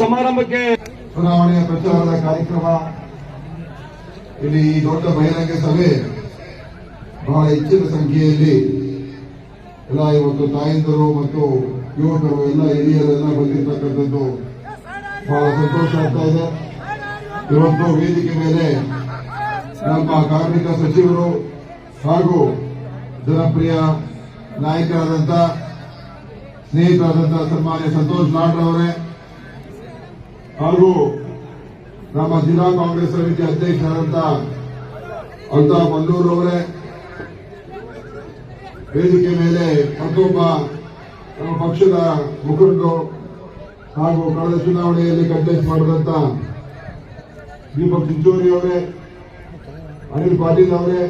ಸಮಾರಂಭಕ್ಕೆ ಚುನಾವಣೆಯ ಪ್ರಚಾರದ ಕಾರ್ಯಕ್ರಮ. ಇಲ್ಲಿ ಈ ದೊಡ್ಡ ಬಹಿರಂಗ ಸಭೆ ಬಹಳ ಹೆಚ್ಚಿನ ಸಂಖ್ಯೆಯಲ್ಲಿ ಎಲ್ಲ ಇವತ್ತು ತಾಯಂದರು ಮತ್ತು ಯುವಕರು, ಎಲ್ಲ ಹಿರಿಯರೆಲ್ಲ ಬಂದಿರತಕ್ಕಂಥದ್ದು ಬಹಳ ಸಂತೋಷ ಆಗ್ತಾ ಇದೆ. ಇವತ್ತು ವೇದಿಕೆ ಮೇಲೆ ನಮ್ಮ ಕಾರ್ಮಿಕ ಸಚಿವರು ಹಾಗೂ ಜನಪ್ರಿಯ ನಾಯಕರಾದಂಥ, ಸ್ನೇಹಿತರಾದಂಥ ಸನ್ಮಾನ್ಯ ಸಂತೋಷ್ ಲಾಡ್ರವರೇ ಹಾಗೂ ನಮ್ಮ ಜಿಲ್ಲಾ ಕಾಂಗ್ರೆಸ್ ಸಮಿತಿ ಅಧ್ಯಕ್ಷರಾದಂತ ಅಂತ ಅವರೇ, ವೇದಿಕೆ ಮೇಲೆ ಮತ್ತೊಬ್ಬ ನಮ್ಮ ಪಕ್ಷದ ಮುಖಂಡರು ಹಾಗೂ ಕಳೆದ ಚುನಾವಣೆಯಲ್ಲಿ ಕಂಟೆಸ್ಟ್ ಮಾಡಿದಂತ ದೀಪಕ್ ಚಿಂಚೋರಿ ಅವರೇ, ಅನಿಲ್ ಪಾಟೀಲ್ ಅವರೇ,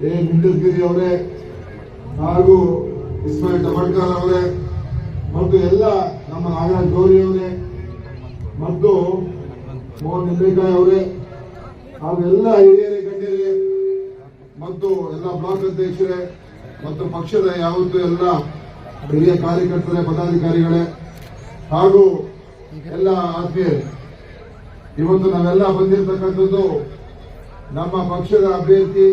ಎ. ಮುಂಡಸ್ಗಿರಿ ಅವರೇ, ಹಾಗೂ ಇಸ್ಮಾಯಿಲ್ ಟಮಡ್ಕರ್ ಅವರೇ, ಮತ್ತು ಎಲ್ಲ ನಮ್ಮ ನಾಗರಾಜ್ ಗೌರಿ ಅವರೇ ಮತ್ತು ಮೋಹನ್ ನಿಂಬೇಕಾಯ್ ಅವರೇ ಹಾಗೂ ಎಲ್ಲ ಹಿರಿಯರೇ, ಗಣ್ಯರೇ ಮತ್ತು ಎಲ್ಲ ಬ್ಲಾಕ್ ಅಧ್ಯಕ್ಷರೇ ಮತ್ತು ಪಕ್ಷದ ಯಾವತ್ತೂ ಎಲ್ಲ ಹಿರಿಯ ಕಾರ್ಯಕರ್ತರೇ, ಪದಾಧಿಕಾರಿಗಳೇ ಹಾಗೂ ಎಲ್ಲ ಆತ್ಮೀಯರೇ, ಇವತ್ತು ನಾವೆಲ್ಲ ಬಂದಿರತಕ್ಕಂಥದ್ದು ನಮ್ಮ ಪಕ್ಷದ ಅಭ್ಯರ್ಥಿ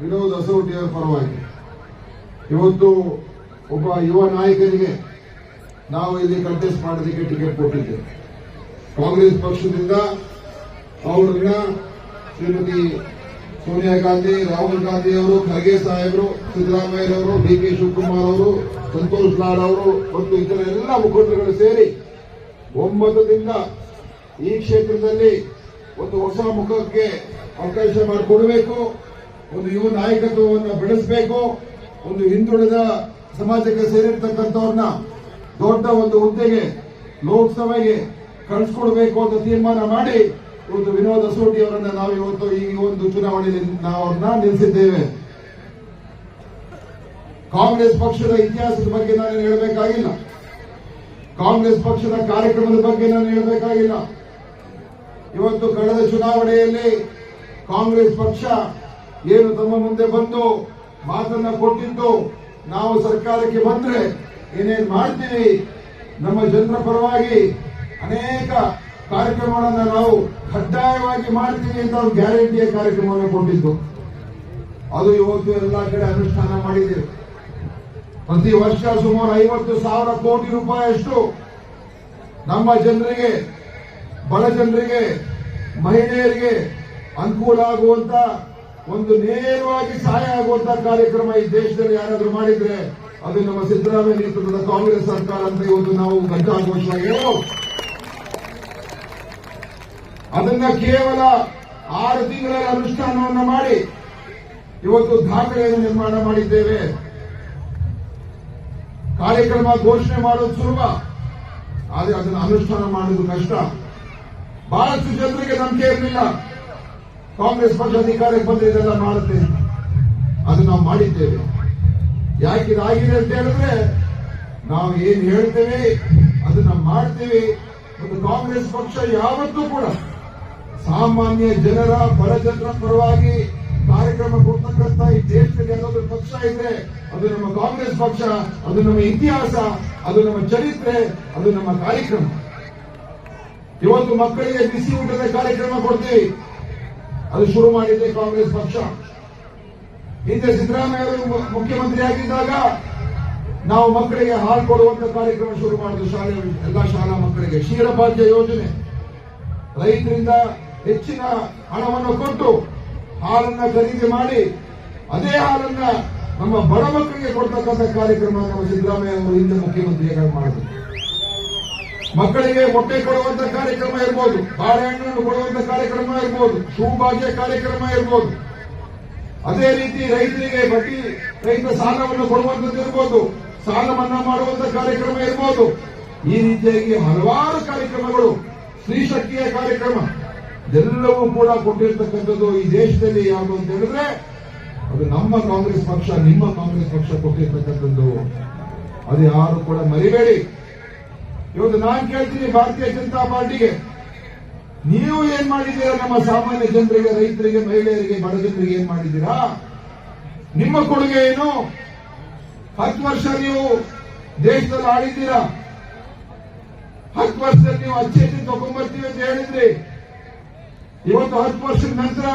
ವಿನೋದ್ ಅಸೌಟಿಯವರ ಪರವಾಗಿ. ಇವತ್ತು ಒಬ್ಬ ಯುವ ನಾಯಕನಿಗೆ ನಾವು ಇಲ್ಲಿ ಕಂಟೆಸ್ಟ್ ಮಾಡೋದಕ್ಕೆ ಟಿಕೆಟ್ ಕೊಟ್ಟಿದ್ದೇವೆ. ಕಾಂಗ್ರೆಸ್ ಪಕ್ಷದಿಂದ ಅವರನ್ನ ಶ್ರೀಮತಿ ಸೋನಿಯಾ ಗಾಂಧಿ, ರಾಹುಲ್ ಗಾಂಧಿ ಅವರು, ಖರ್ಗೆ ಸಾಹೇಬರು ಸಿದ್ದರಾಮಯ್ಯರವರು ಡಿ ಕೆ ಶಿವಕುಮಾರ್ ಅವರು, ಸಂತೋಷ್ ಲಾಡ್ ಅವರು ಮತ್ತು ಇತರ ಎಲ್ಲ ಮುಖಂಡರುಗಳು ಸೇರಿ ಒಮ್ಮತದಿಂದ ಈ ಕ್ಷೇತ್ರದಲ್ಲಿ ಒಂದು ಹೊಸ ಮುಖಕ್ಕೆ ಅವಕಾಶ ಮಾಡಿಕೊಡಬೇಕು. ಒಂದು ಯುವ ನಾಯಕತ್ವವನ್ನು ಬೆಳೆಸಬೇಕು. ಒಂದು ಹಿಂದುಳಿದ ಸಮಾಜಕ್ಕೆ ಸೇರಿರ್ತಕ್ಕಂಥವ್ರನ್ನ ದೊಡ್ಡ ಒಂದು ಹುದ್ದೆಗೆ, ಲೋಕಸಭೆಗೆ ಕಳಿಸ್ಕೊಡ್ಬೇಕು ಅಂತ ತೀರ್ಮಾನ ಮಾಡಿ ಇವತ್ತು ವಿನೋದ ಸೋಟಿ ಅವರನ್ನ ನಾವು ಇವತ್ತು ಈ ಒಂದು ಚುನಾವಣೆಯಲ್ಲಿ ನಾವು ಅವ್ರನ್ನ ನಿಲ್ಲಿಸಿದ್ದೇವೆ. ಕಾಂಗ್ರೆಸ್ ಪಕ್ಷದ ಇತಿಹಾಸದ ಬಗ್ಗೆ ನಾನು ಹೇಳಬೇಕಾಗಿಲ್ಲ. ಕಾಂಗ್ರೆಸ್ ಪಕ್ಷದ ಕಾರ್ಯಕ್ರಮದ ಬಗ್ಗೆ ನಾನು ಹೇಳಬೇಕಾಗಿಲ್ಲ. ಇವತ್ತು ಕಳೆದ ಚುನಾವಣೆಯಲ್ಲಿ ಕಾಂಗ್ರೆಸ್ ಪಕ್ಷ ಏನು ತಮ್ಮ ಮುಂದೆ ಬಂದು ಮಾತನ್ನ ಕೊಟ್ಟಿದ್ದು ನಾವು ಸರ್ಕಾರಕ್ಕೆ ಬಂದ್ರೆ ಏನೇನ್ ಮಾಡ್ತೀವಿ? ನಮ್ಮ ಜನರ ಪರವಾಗಿ ಅನೇಕ ಕಾರ್ಯಕ್ರಮಗಳನ್ನ ನಾವು ಕಡ್ಡಾಯವಾಗಿ ಮಾಡ್ತೀವಿ ಅಂತ ಒಂದು ಗ್ಯಾರಂಟಿಯ ಕಾರ್ಯಕ್ರಮವನ್ನು ಕೊಟ್ಟಿದ್ದು. ಅದು ಇವತ್ತು ಎಲ್ಲ ಕಡೆ ಅನುಷ್ಠಾನ ಮಾಡಿದ್ದೇವೆ ಪ್ರತಿ ವರ್ಷ ಸುಮಾರು ಐವತ್ತು ಸಾವಿರ ಕೋಟಿ ರೂಪಾಯಿಯಷ್ಟು ನಮ್ಮ ಜನರಿಗೆ, ಬಡ ಜನರಿಗೆ, ಮಹಿಳೆಯರಿಗೆ ಅನುಕೂಲ ಆಗುವಂತ ಒಂದು ನೇರವಾಗಿ ಸಹಾಯ ಆಗುವಂತ ಕಾರ್ಯಕ್ರಮ ಈ ದೇಶದಲ್ಲಿ ಯಾರಾದರೂ ಮಾಡಿದ್ರೆ ಅದು ನಮ್ಮ ಸಿದ್ದರಾಮಯ್ಯ ನೇತೃತ್ವದ ಕಾಂಗ್ರೆಸ್ ಸರ್ಕಾರ ಅಂತ ಇವತ್ತು ನಾವು ಹೇಳ್ಬೋದು ಅದನ್ನ ಕೇವಲ ಆರು ತಿಂಗಳ ಅನುಷ್ಠಾನವನ್ನು ಮಾಡಿ ಇವತ್ತು ದಾಖಲೆಯನ್ನು ನಿರ್ಮಾಣ ಮಾಡಿದ್ದೇವೆ. ಕಾರ್ಯಕ್ರಮ ಘೋಷಣೆ ಮಾಡೋದು ಸುಲಭ, ಆದರೆ ಅದನ್ನು ಅನುಷ್ಠಾನ ಮಾಡುವುದು ಕಷ್ಟ. ಬಹಳಷ್ಟು ಜನರಿಗೆ ನಂಬಿಕೆ ಇರಲಿಲ್ಲ ಕಾಂಗ್ರೆಸ್ ಪಕ್ಷ ಅಧಿಕಾರಕ್ಕೆ ಬಂದ್ರೆ ಇದೆಲ್ಲ ಮಾಡುತ್ತೆ. ಅದನ್ನು ನಾವು ಮಾಡಿದ್ದೇವೆ. ಯಾಕೆ ಇದಾಗಿದೆ ಅಂತ ಹೇಳಿದ್ರೆ, ನಾವು ಏನು ಹೇಳ್ತೇವೆ, ಅದನ್ನ ಮಾಡ್ತೇವೆ. ಮತ್ತು ಕಾಂಗ್ರೆಸ್ ಪಕ್ಷ ಯಾವತ್ತೂ ಕೂಡ ಸಾಮಾನ್ಯ ಜನರ, ಬಡ ಜನರ ಪರವಾಗಿ ಕಾರ್ಯಕ್ರಮ ಕೊಡ್ತಕ್ಕಂಥ ಈ ದೇಶದಲ್ಲಿ ಯಾವುದಾದ್ರು ಪಕ್ಷ ಇದ್ರೆ, ಅದು ನಮ್ಮ ಕಾಂಗ್ರೆಸ್ ಪಕ್ಷ, ಅದು ನಮ್ಮ ಇತಿಹಾಸ, ಅದು ನಮ್ಮ ಚರಿತ್ರೆ, ಅದು ನಮ್ಮ ಕಾರ್ಯಕ್ರಮ. ಇವತ್ತು ಮಕ್ಕಳಿಗೆ ಬಿಸಿ ಊಟದ ಕಾರ್ಯಕ್ರಮ ಕೊಡ್ತೀವಿ. ಅದು ಶುರು ಮಾಡಿದೆ ಕಾಂಗ್ರೆಸ್ ಪಕ್ಷ. ಹಿಂದೆ ಸಿದ್ದರಾಮಯ್ಯ ಅವರು ಮುಖ್ಯಮಂತ್ರಿ ಆಗಿದ್ದಾಗ ನಾವು ಮಕ್ಕಳಿಗೆ ಹಾಲು ಕೊಡುವಂತ ಕಾರ್ಯಕ್ರಮ ಶುರು ಮಾಡಿದ್ವಿ ಶಾಲೆ, ಎಲ್ಲ ಶಾಲಾ ಮಕ್ಕಳಿಗೆ. ಕ್ಷೀರಭಾಗ್ಯ ಯೋಜನೆ. ರೈತರಿಂದ ಹೆಚ್ಚಿನ ಹಣವನ್ನು ಕೊಟ್ಟು ಹಾಲನ್ನ ಖರೀದಿ ಮಾಡಿ, ಅದೇ ಹಾಲನ್ನ ನಮ್ಮ ಬಡ ಮಕ್ಕಳಿಗೆ ಕೊಡ್ತಕ್ಕಂಥ ಕಾರ್ಯಕ್ರಮ ನಮ್ಮ ಸಿದ್ದರಾಮಯ್ಯ ಅವರು ಹಿಂದೆ ಮುಖ್ಯಮಂತ್ರಿಯಾಗಿ ಮಾಡಿದ್ರು. ಮಕ್ಕಳಿಗೆ ಮೊಟ್ಟೆ ಕೊಡುವಂತ ಕಾರ್ಯಕ್ರಮ ಇರ್ಬೋದು ಬಾಳೆಹಣ್ಣನ್ನು ಕೊಡುವಂತ ಕಾರ್ಯಕ್ರಮ ಇರ್ಬೋದು ಸೌಭಾಗ್ಯ ಕಾರ್ಯಕ್ರಮ ಇರ್ಬೋದು. ಅದೇ ರೀತಿ ರೈತರಿಗೆ ಬಡ್ಡಿ ರೈತ ಸಾಲವನ್ನು ಕೊಡುವಂತದ್ದು ಇರ್ಬೋದು ಸಾಲ ಮನ್ನಾ ಮಾಡುವಂತ ಕಾರ್ಯಕ್ರಮ ಇರ್ಬೋದು. ಈ ರೀತಿಯಾಗಿ ಹಲವಾರು ಕಾರ್ಯಕ್ರಮಗಳು ಸ್ತ್ರೀ ಶಕ್ತಿಯ ಕಾರ್ಯಕ್ರಮ. ಎಲ್ಲವೂ ಕೂಡ ಕೊಟ್ಟಿರ್ತಕ್ಕಂಥದ್ದು ಈ ದೇಶದಲ್ಲಿ ಯಾವುದು ಅಂತ ಹೇಳಿದ್ರೆ, ಅದು ನಮ್ಮ ಕಾಂಗ್ರೆಸ್ ಪಕ್ಷ, ನಿಮ್ಮ ಕಾಂಗ್ರೆಸ್ ಪಕ್ಷ ಕೊಟ್ಟಿರ್ತಕ್ಕಂಥದ್ದು. ಅದು ಯಾರು ಕೂಡ ಮರಿಬೇಡಿ. ಇವತ್ತು ನಾನು ಕೇಳ್ತೀನಿ ಭಾರತೀಯ ಜನತಾ ಪಾರ್ಟಿಗೆ. ನೀವು ಏನ್ ಮಾಡಿದ್ದೀರಾ? ನಮ್ಮ ಸಾಮಾನ್ಯ ಜನರಿಗೆ, ರೈತರಿಗೆ, ಮಹಿಳೆಯರಿಗೆ, ಬಡ ಜನರಿಗೆ ಏನ್ ಮಾಡಿದ್ದೀರಾ? ನಿಮ್ಮ ಕೊಡುಗೆ ಏನು? ಹತ್ತು ವರ್ಷ ನೀವು ದೇಶದಲ್ಲಿ ಆಡಿದ್ದೀರಾ? ಹತ್ತು ವರ್ಷದಲ್ಲಿ ನೀವು ಅಚ್ಚೆ ಹೆಚ್ಚು ತಗೊಂಡ್ಬರ್ತೀವಿ ಅಂತ ಹೇಳಿದ್ರಿ. ಇವತ್ತು ಹತ್ತು ವರ್ಷದ ನಂತರ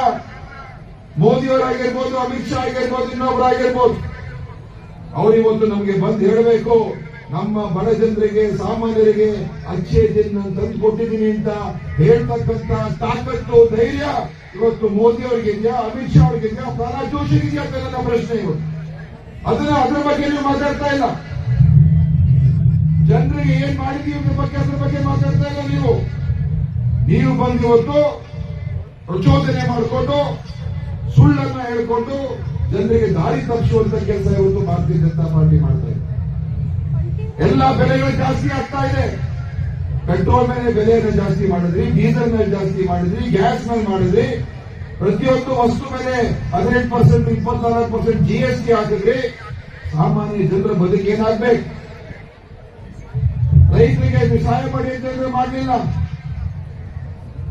ಮೋದಿಯವರಾಗಿರ್ಬೋದು, ಅಮಿತ್ ಶಾ ಆಗಿರ್ಬೋದು ಇನ್ನೊಬ್ಬರಾಗಿರ್ಬೋದು ಅವರು ಇವತ್ತು ನಮಗೆ ಬಂದು ಹೇಳಬೇಕು, ನಮ್ಮ ಬಡ ಜನರಿಗೆ, ಸಾಮಾನ್ಯರಿಗೆ ಅಚ್ಚೆ ತಂದು ಕೊಟ್ಟಿದ್ದೀನಿ ಅಂತ ಹೇಳ್ತಕ್ಕಂತ ತಾಕತ್ತು ಧೈರ್ಯ ಇವತ್ತು ಮೋದಿ ಅವರಿಗೆ ಇದೆಯಾ, ಅಮಿತ್ ಶಾ ಅವರಿಗೆ ಇದೆಯಾ, ಪ್ರಹ್ಲಾದ್ ಜೋಶಿ ಇದೆಯಾ ನನ್ನ ಪ್ರಶ್ನೆ ಇವತ್ತು ಅದನ್ನ ಅದ್ರ ಬಗ್ಗೆ ನೀವು ಮಾತಾಡ್ತಾ ಇಲ್ಲ. ಜನರಿಗೆ ಏನ್ ಮಾಡಿದೀವಿ ಬಗ್ಗೆ ಅದ್ರ ಬಗ್ಗೆ ಮಾತಾಡ್ತಾ ಇಲ್ಲ ನೀವು. ನೀವು ಬಂದು ಇವತ್ತು ಪ್ರಚೋದನೆ ಮಾಡಿಕೊಂಡು, ಸುಳ್ಳನ್ನ ಹೇಳ್ಕೊಂಡು ಜನರಿಗೆ ದಾರಿ ತಪ್ಪಿಸುವಂತ ಕೆಲಸ ಇವತ್ತು ಭಾರತೀಯ ಜನತಾ ಪಾರ್ಟಿ ಮಾಡ್ತಾ ಇದೆ. ಎಲ್ಲ ಬೆಲೆಗಳು ಜಾಸ್ತಿ ಆಗ್ತಾ ಇದೆ. ಪೆಟ್ರೋಲ್ ಮೇಲೆ ಬೆಲೆಯನ್ನು ಜಾಸ್ತಿ ಮಾಡಿದ್ರಿ ಡೀಸೆಲ್ ಮೇಲೆ ಜಾಸ್ತಿ ಮಾಡಿದ್ರಿ ಗ್ಯಾಸ್ ಮೇಲೆ ಮಾಡಿದ್ರಿ. ಪ್ರತಿಯೊಂದು ವಸ್ತು ಮೇಲೆ ಹದಿನೆಂಟು ಪರ್ಸೆಂಟ್ ಇಪ್ಪತ್ನಾಲ್ಕು ಪರ್ಸೆಂಟ್ ಜಿ ಎಸ್ ಟಿ ಹಾಕಿದ್ರಿ. ಸಾಮಾನ್ಯ ಜನರ ಬದುಕೇನಾಗ್ಬೇಕು? ರೈತರಿಗೆ ಸಹಾಯ ಮಾಡಿ ಅಂತಂದ್ರೆ ಮಾಡಲಿಲ್ಲ.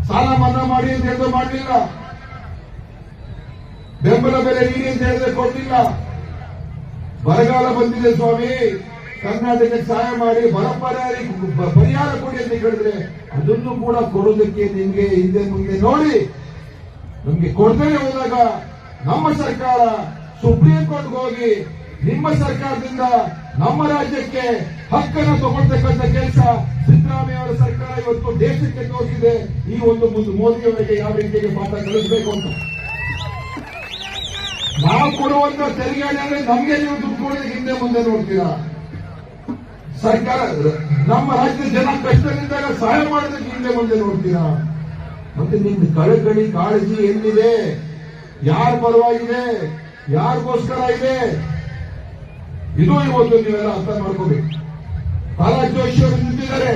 ಸಾಲ ಮನ್ನಾ ಮಾಡಿ ಅಂತ ಹೇಳಿದ್ರೆ ಮಾಡಲಿಲ್ಲ. ಬೆಂಬಲ ಬೆಲೆ ನೀರಿ ಅಂತ ಹೇಳಿದ್ರೆ ಕೊಟ್ಟಿಲ್ಲ ಬರಗಾಲ ಬಂದಿದೆ ಸ್ವಾಮಿ. ಕರ್ನಾಟಕಕ್ಕೆ ಸಹಾಯ ಮಾಡಿ ಬರ ಪರಿಹಾರ ಕೊಡಿ ಅಂತ ಹೇಳಿದ್ರೆ ಅದನ್ನು ಕೂಡ ಕೊಡೋದಕ್ಕೆ ನಿಮ್ಗೆ ಹಿಂದೆ ಮುಂದೆ ನೋಡಿ. ನಮ್ಗೆ ಕೊಡ್ತೇನೆ ಹೋದಾಗ ನಮ್ಮ ಸರ್ಕಾರ ಸುಪ್ರೀಂ ಕೋರ್ಟ್ಗೆ ಹೋಗಿ ನಿಮ್ಮ ಸರ್ಕಾರದಿಂದ ನಮ್ಮ ರಾಜ್ಯಕ್ಕೆ ಹಕ್ಕನ್ನು ತಗೊಳ್ತಕ್ಕಂಥ ಕೆಲಸ ಸಿದ್ದರಾಮಯ್ಯ ಅವರ ಸರ್ಕಾರ ಇವತ್ತು ದೇಶಕ್ಕೆ ತೋರಿಸಿದೆ. ಈ ಒಂದು ಮುಂದೆ ಮೋದಿಯವರಿಗೆ ಯಾವ ರೀತಿಯಲ್ಲಿ ಪಾಠ ಕಲಿಸಬೇಕು ಅಂತ. ನಾವು ಕೊಡುವಂತ ತೆರಿಗೆ ಅಂದ್ರೆ ನಮ್ಗೆ ನೀವು ದುಡ್ಡು ಕೊಡೋದಕ್ಕೆ ಹಿಂದೆ ಮುಂದೆ ನೋಡ್ತೀರಾ? ಸರ್ಕಾರ, ನಮ್ಮ ರಾಜ್ಯದ ಜನ ಕಷ್ಟದಿಂದಾಗ ಸಹಾಯ ಮಾಡೋದಕ್ಕೆ ಹಿಂದೆ ಮುಂದೆ ನೋಡ್ತೀರಾ? ಮತ್ತೆ ನಿಮ್ದು ಕಳಕಳಿ ಕಾಳಜಿ ಎಲ್ಲಿದೆ? ಯಾರ ಪರವಾಗಿದೆ? ಯಾರಿಗೋಸ್ಕರ ಇದೆ? ಇದು ಇವತ್ತು ನೀವೆಲ್ಲ ಅರ್ಥ ಮಾಡ್ಕೋಬೇಕು. ಬಾಲಾ ಜೋಶಿ ಅವರು ನಿಂತಿದ್ದಾರೆ.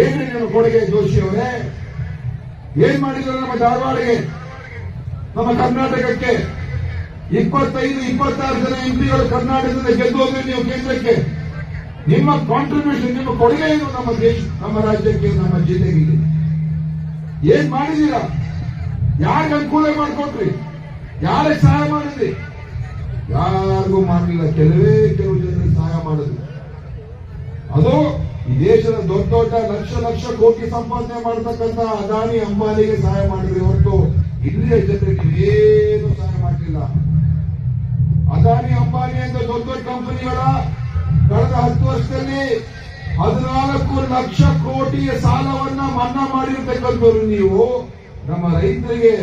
ಏನ್ರಿ ನಿಮ್ಮ ಕೊಡುಗೆ ಜೋಶಿ ಅವರೇ? ಏನ್ ಮಾಡಿದ್ರು ನಮ್ಮ ಧಾರವಾಡಗೆ, ನಮ್ಮ ಕರ್ನಾಟಕಕ್ಕೆ? ಇಪ್ಪತ್ತೈದು, ಇಪ್ಪತ್ತಾರು ಜನ ಎಂಪಿಗಳು ಕರ್ನಾಟಕದಿಂದ ಗೆದ್ದು ಹೋದ್ರೆ ನೀವು ಕೇಂದ್ರಕ್ಕೆ. ನಿಮ್ಮ ಕಾಂಟ್ರಿಬ್ಯೂಷನ್ ನಿಮ್ಮ ಕೊಡುಗೆ ಏನು ನಮ್ಮ ದೇಶ, ನಮ್ಮ ರಾಜ್ಯಕ್ಕೆ, ನಮ್ಮ ಜಿಲ್ಲೆಗೆ. ಏನ್ ಮಾಡಿದೀರಾ ಯಾರಿಗೆ ಅನುಕೂಲ ಮಾಡಿಕೊಟ್ರಿ? ಯಾರಿಗೆ ಸಹಾಯ ಮಾಡಿದ್ರಿ? ಯಾರಿಗೂ ಮಾಡಲಿಲ್ಲ ಕೆಲವೇ ಕೆಲವು ಜನರಿಗೆ ಸಹಾಯ ಮಾಡಿದ್ರು. ಅದು ಈ ದೇಶದ ದೊಡ್ಡ ದೊಡ್ಡ ಲಕ್ಷ ಲಕ್ಷ ಕೋಟಿ ಸಂಪಾದನೆ ಮಾಡತಕ್ಕಂತ ಅದಾನಿ ಅಂಬಾನಿಗೆ ಸಹಾಯ ಮಾಡಿದ್ರಿ ಹೊರತು ಇಲ್ಲಿಯ ಜನರಿಗೆ ಏನು ಸಹಾಯ ಮಾಡಲಿಲ್ಲ. ಅದಾನಿ ಅಂಬಾನಿ ಅಂತ ದೊಡ್ಡ ದೊಡ್ಡ ಕಂಪನಿಗಳ ಕಳೆದ ಹತ್ತು ವರ್ಷದಲ್ಲಿ ಹದಿನಾಲ್ಕು ಲಕ್ಷ ಕೋಟಿಯ ಸಾಲವನ್ನ ಮನ್ನಾ ಮಾಡಿರ್ತಕ್ಕಂಥವ್ರು ನೀವು, ನಮ್ಮ ರೈತರಿಗೆ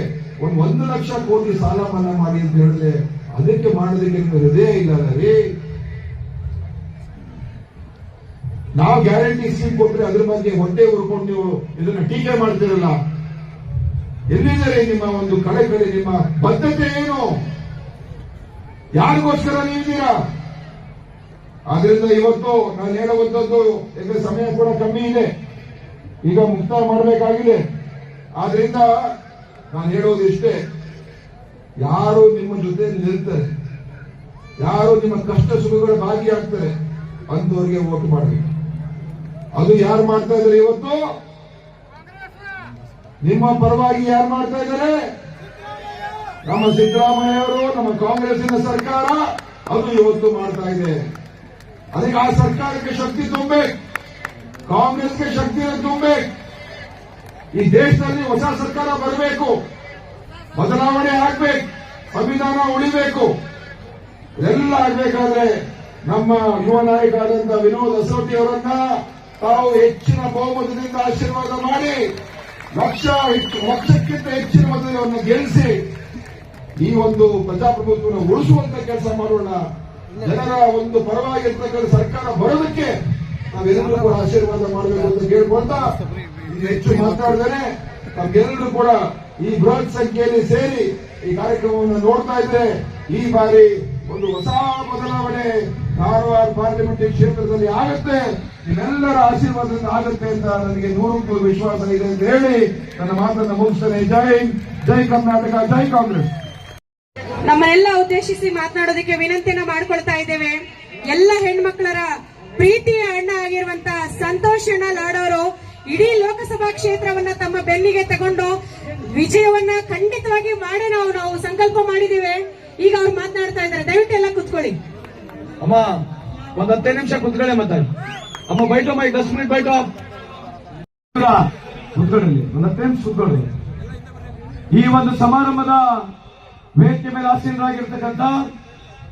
ಒಂದು ಒಂದು ಲಕ್ಷ ಕೋಟಿ ಸಾಲ ಮನ್ನಾ ಮಾಡಿ ಅಂತ ಹೇಳಿದ್ರೆ ಅದಕ್ಕೆ ಮಾಡೋದಕ್ಕೆ ನಿಮ್ಗೆ ಹೃದಯ ಇಲ್ಲ ರೀ ನಾವು ಗ್ಯಾರಂಟಿ ಸ್ಕೀಮ್ ಕೊಟ್ಟರೆ ಅದ್ರ ಬಗ್ಗೆ ಹೊಟ್ಟೆ ಉರ್ಕೊಂಡು ನೀವು ಇದನ್ನ ಟೀಕೆ ಮಾಡ್ತಿರಲ್ಲ. ಎಲ್ಲಿದ್ದಾರೆ ನಿಮ್ಮ ಒಂದು ಕಳೆ ನಿಮ್ಮ ಬದ್ಧತೆ ಏನು? ಯಾರಿಗೋಸ್ಕರ ನೀವಿದ್ದೀರಾ? ಆದ್ರಿಂದ ಇವತ್ತು ನಾನು ಹೇಳುವಂತದ್ದು ಯಾಕಂದ್ರೆ ಸಮಯ ಕೂಡ ಕಮ್ಮಿ ಇದೆ. ಈಗ ಮುಕ್ತಾಯ ಮಾಡಬೇಕಾಗಿದೆ. ಆದ್ರಿಂದ ನಾನು ಹೇಳೋದು ಇಷ್ಟೇ ಯಾರು ನಿಮ್ಮ ಜೊತೆ ನಿಲ್ತಾರೆ. ಯಾರು ನಿಮ್ಮ ಕಷ್ಟ ಸುಖಗಳ ಭಾಗಿಯಾಗ್ತಾರೆ. ಅಂತವ್ರಿಗೆ ವೋಟ್ ಮಾಡಬೇಕು. ಅದು ಯಾರು ಮಾಡ್ತಾ ಇದ್ದಾರೆ ಇವತ್ತು? ನಿಮ್ಮ ಪರವಾಗಿ ಯಾರು ಮಾಡ್ತಾ ಇದ್ದಾರೆ? ನಮ್ಮ ಸಿದ್ದರಾಮಯ್ಯವರು, ನಮ್ಮ ಕಾಂಗ್ರೆಸ್ಸಿನ ಸರ್ಕಾರ, ಅದು ಇವತ್ತು ಮಾಡ್ತಾ ಇದೆ. ಅದಕ್ಕೆ ಆ ಸರ್ಕಾರಕ್ಕೆ ಶಕ್ತಿ ತುಂಬಬೇಕು ಕಾಂಗ್ರೆಸ್ಗೆ ಶಕ್ತಿಯನ್ನು ತುಂಬಬೇಕು ಈ ದೇಶದಲ್ಲಿ ಹೊಸ ಸರ್ಕಾರ ಬರಬೇಕು. ಬದಲಾವಣೆ ಆಗ್ಬೇಕು, ಸಂವಿಧಾನ ಉಳಿಬೇಕು. ಎಲ್ಲ ಆಗ್ಬೇಕಾದ್ರೆ ನಮ್ಮ ಯುವ ನಾಯಕ ಆದಂತ ವಿನೋದ್ ಅಸೋಟಿ ಅವರನ್ನ ತಾವು ಹೆಚ್ಚಿನ ಬಹುಮತದಿಂದ ಆಶೀರ್ವಾದ ಮಾಡಿ, ಲಕ್ಷ ಲಕ್ಷಕ್ಕಿಂತ ಹೆಚ್ಚಿನ ಮತವನ್ನು ಗೆಲ್ಲಿಸಿ, ಈ ಒಂದು ಪ್ರಜಾಪ್ರಭುತ್ವವನ್ನು ಉಳಿಸುವಂತ ಕೆಲಸ ಮಾಡೋಣ. ಜನರ ಒಂದು ಪರವಾಗಿರ್ತಕ್ಕಂಥ ಸರ್ಕಾರ ಬರೋದಕ್ಕೆ ನಾವೆಲ್ಲರೂ ಕೂಡ ಆಶೀರ್ವಾದ ಮಾಡಬೇಕು ಅಂತ ಕೇಳ್ಕೊಳ್ತಾ ಹೆಚ್ಚು ಮಾತಾಡಿದರೆ ನಮ್ಗೆಲ್ಲರೂ ಕೂಡ ಈ ಬೃಹತ್ ಸಂಖ್ಯೆಯಲ್ಲಿ ಸೇರಿ ಈ ಕಾರ್ಯಕ್ರಮವನ್ನು ನೋಡ್ತಾ ಇದ್ರೆ ಈ ಬಾರಿ ಒಂದು ಹೊಸ ಬದಲಾವಣೆ ಕಾರವಾರ ಪಾರ್ಲಿಮೆಂಟ್ ಕ್ಷೇತ್ರದಲ್ಲಿ ಆಗುತ್ತೆ. ನಿಮ್ಮೆಲ್ಲರ ಆಶೀರ್ವಾದದಿಂದ ಆಗುತ್ತೆ ಅಂತ ನನಗೆ ನೂರು ವಿಶ್ವಾಸ ಇದೆ ಅಂತ ಹೇಳಿ ನನ್ನ ಮಾತನ್ನು ಮುಗಿಸ್ತೇನೆ. ಜೈ ಜೈ ಕರ್ನಾಟಕ, ಜೈ ಕಾಂಗ್ರೆಸ್. ನಮ್ಮನ್ನೆಲ್ಲ ಉದ್ದೇಶಿಸಿ ಮಾತನಾಡೋದಕ್ಕೆ ವಿನಂತಿನ ಮಾಡ್ಕೊಳ್ತಾ ಇದ್ದೇವೆ. ಎಲ್ಲ ಹೆಣ್ಮಕ್ಳರ ಪ್ರೀತಿಯ ಅಣ್ಣ ಆಗಿರುವಂತಹ ಸಂತೋಷ್ ಅಣ್ಣ ಲಾಡೋರು ಇಡೀ ಲೋಕಸಭಾ ಕ್ಷೇತ್ರವನ್ನ ತಮ್ಮ ಬೆನ್ನಿಗೆ ತಗೊಂಡು ವಿಜಯವನ್ನ ಖಂಡಿತವಾಗಿ ಮಾಡೇ ನಾವು ನಾವು ಸಂಕಲ್ಪ ಮಾಡಿದೀವಿ. ಈಗ ಅವ್ರು ಮಾತನಾಡ್ತಾ ಇದ್ದಾರೆ. ದಯವಿಟ್ಟು ಎಲ್ಲ ಕುತ್ಕೊಳ್ಳಿ. ಅಮ್ಮ, ಒಂದ್ ಹತ್ತೈದು ನಿಮಿಷ ಕುತ್ಕೊಳ್ಳಿ ಮತ್ತೆ. ಅಮ್ಮ, ಬೈಟು ಮೈ ದಸ್ ಮಿನಿಟ್ ಬೈಟೋ. ಒಂದು ನಿಮಿಷ ಕುತ್ಕೊಳ್ಳಿ. ಈ ಒಂದು ಸಮಾರಂಭದ ವೇದಿಕೆ ಮೇಲೆ ಆಸೀನರಾಗಿರ್ತಕ್ಕಂಥ,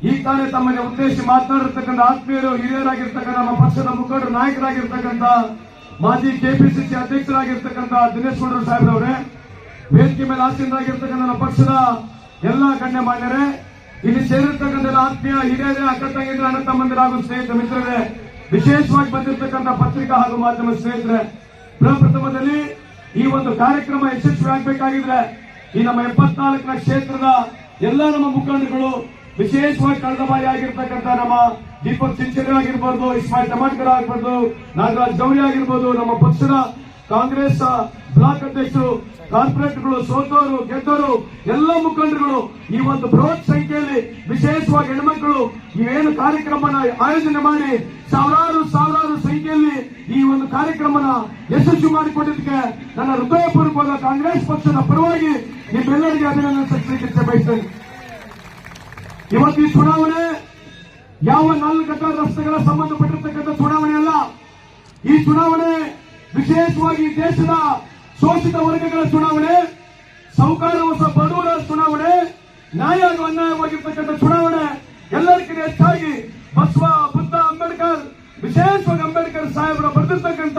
ಈ ತಾನೇ ತಮ್ಮನ್ನು ಉದ್ದೇಶಿಸಿ ಮಾತನಾಡಿರ್ತಕ್ಕಂಥ ಆತ್ಮೀಯರು, ಹಿರಿಯರಾಗಿರ್ತಕ್ಕಂಥ ನಮ್ಮ ಪಕ್ಷದ ಮುಖಂಡರು, ನಾಯಕರಾಗಿರ್ತಕ್ಕಂಥ ಮಾಜಿ ಕೆಪಿಸಿಸಿ ಅಧ್ಯಕ್ಷರಾಗಿರ್ತಕ್ಕಂಥ ದಿನೇಶ್ ಗುಂಡೂರು ಸಾಹೇಬ್ ಅವರೇ ವೇದಿಕೆ ಮೇಲೆ ಆಸೀನರಾಗಿರ್ತಕ್ಕಂಥ ನಮ್ಮ ಪಕ್ಷದ ಎಲ್ಲ ಗಣ್ಯಮಾನ್ಯರೇ ಇಲ್ಲಿ ಸೇರಿರ್ತಕ್ಕಂಥ ಆತ್ಮೀಯ ಹಿರಿಯರೇ, ಅಕ್ಕ ತಂಗಿದ್ರೆ ಅಣ್ಣ ತಮ್ಮಂದಿರ ಹಾಗೂ ಸ್ನೇಹಿತ ಮಿತ್ರರೇ, ವಿಶೇಷವಾಗಿ ಬಂದಿರತಕ್ಕಂಥ ಪತ್ರಿಕಾ ಹಾಗೂ ಮಾಧ್ಯಮ ಸ್ನೇಹಿತರೆ, ಪ್ರಪ್ರಥಮದಲ್ಲಿ ಈ ಒಂದು ಕಾರ್ಯಕ್ರಮ ಯಶಸ್ವಿ ಆಗಬೇಕಾಗಿದ್ರೆ ಈ ನಮ್ಮ ಎಪ್ಪತ್ನಾಲ್ಕನ ಕ್ಷೇತ್ರದ ಎಲ್ಲ ನಮ್ಮ ಮುಖಂಡಗಳು ವಿಶೇಷವಾಗಿ ಕಳೆದ ಬಾರಿ ಆಗಿರ್ತಕ್ಕಂಥ ನಮ್ಮ ದೀಪಕ್ ಚಿಂಚನೆ ಆಗಿರ್ಬೋದು ಇಸ್ಮಾಯಿಲ್ ಟಮಾಟ್ಕರ್ ಆಗಿರ್ಬೋದು ನಾಗರಾಜ್ ಗೌರಿ ಆಗಿರ್ಬೋದು, ನಮ್ಮ ಪಕ್ಷದ ಕಾಂಗ್ರೆಸ್ ಬ್ಲಾಕ್ ಅಧ್ಯಕ್ಷರು ಕಾರ್ಪೊರೇಟ್ಗಳು ಸೋತೋರು ಗೆದ್ದವರು ಎಲ್ಲ ಮುಖಂಡರುಗಳು, ಈ ಒಂದು ಬೃಹತ್ ಸಂಖ್ಯೆಯಲ್ಲಿ ವಿಶೇಷವಾಗಿ ಹೆಣ್ಮಕ್ಳು, ಇವೇನು ಕಾರ್ಯಕ್ರಮನ ಆಯೋಜನೆ ಮಾಡಿ ಸಾವಿರಾರು ಸಾವಿರಾರು ಸಂಖ್ಯೆಯಲ್ಲಿ ಈ ಒಂದು ಕಾರ್ಯಕ್ರಮನ ಯಶಸ್ವಿ ಮಾಡಿಕೊಟ್ಟಿದ್ದಕ್ಕೆ ನನ್ನ ಹೃದಯಪೂರ್ವಕವಾದ ಕಾಂಗ್ರೆಸ್ ಪಕ್ಷದ ಪರವಾಗಿ ನಿಮ್ಮೆಲ್ಲರಿಗೆ ಅಭಿನಂದನೆ ಸಲ್ಲಿಸಲಿಕ್ಕೆ ಬಯಸ್ತೇನೆ. ಇವತ್ತು ಈ ಚುನಾವಣೆ ಯಾವ ನಾಲ್ಕು ರಸ್ತೆಗಳ ಸಂಬಂಧಪಟ್ಟಿರ್ತಕ್ಕಂಥ ಚುನಾವಣೆ ಅಲ್ಲ. ಈ ಚುನಾವಣೆ ವಿಶೇಷವಾಗಿ ದೇಶದ ಶೋಷಿತ ವರ್ಗಗಳ ಚುನಾವಣೆ ಸೌಕಾರ ಹೊಸ ಬಡವರ ಚುನಾವಣೆ ನ್ಯಾಯ ಅನ್ಯಾಯವಾಗಿರ್ತಕ್ಕಂಥ ಚುನಾವಣೆ ಎಲ್ಲರಿಗಿಂತ ಹೆಚ್ಚಾಗಿ ಬಸವ ಬುದ್ಧ ಅಂಬೇಡ್ಕರ್, ವಿಶೇಷವಾಗಿ ಅಂಬೇಡ್ಕರ್ ಸಾಹೇಬರ ಬರೆದಿರ್ತಕ್ಕಂಥ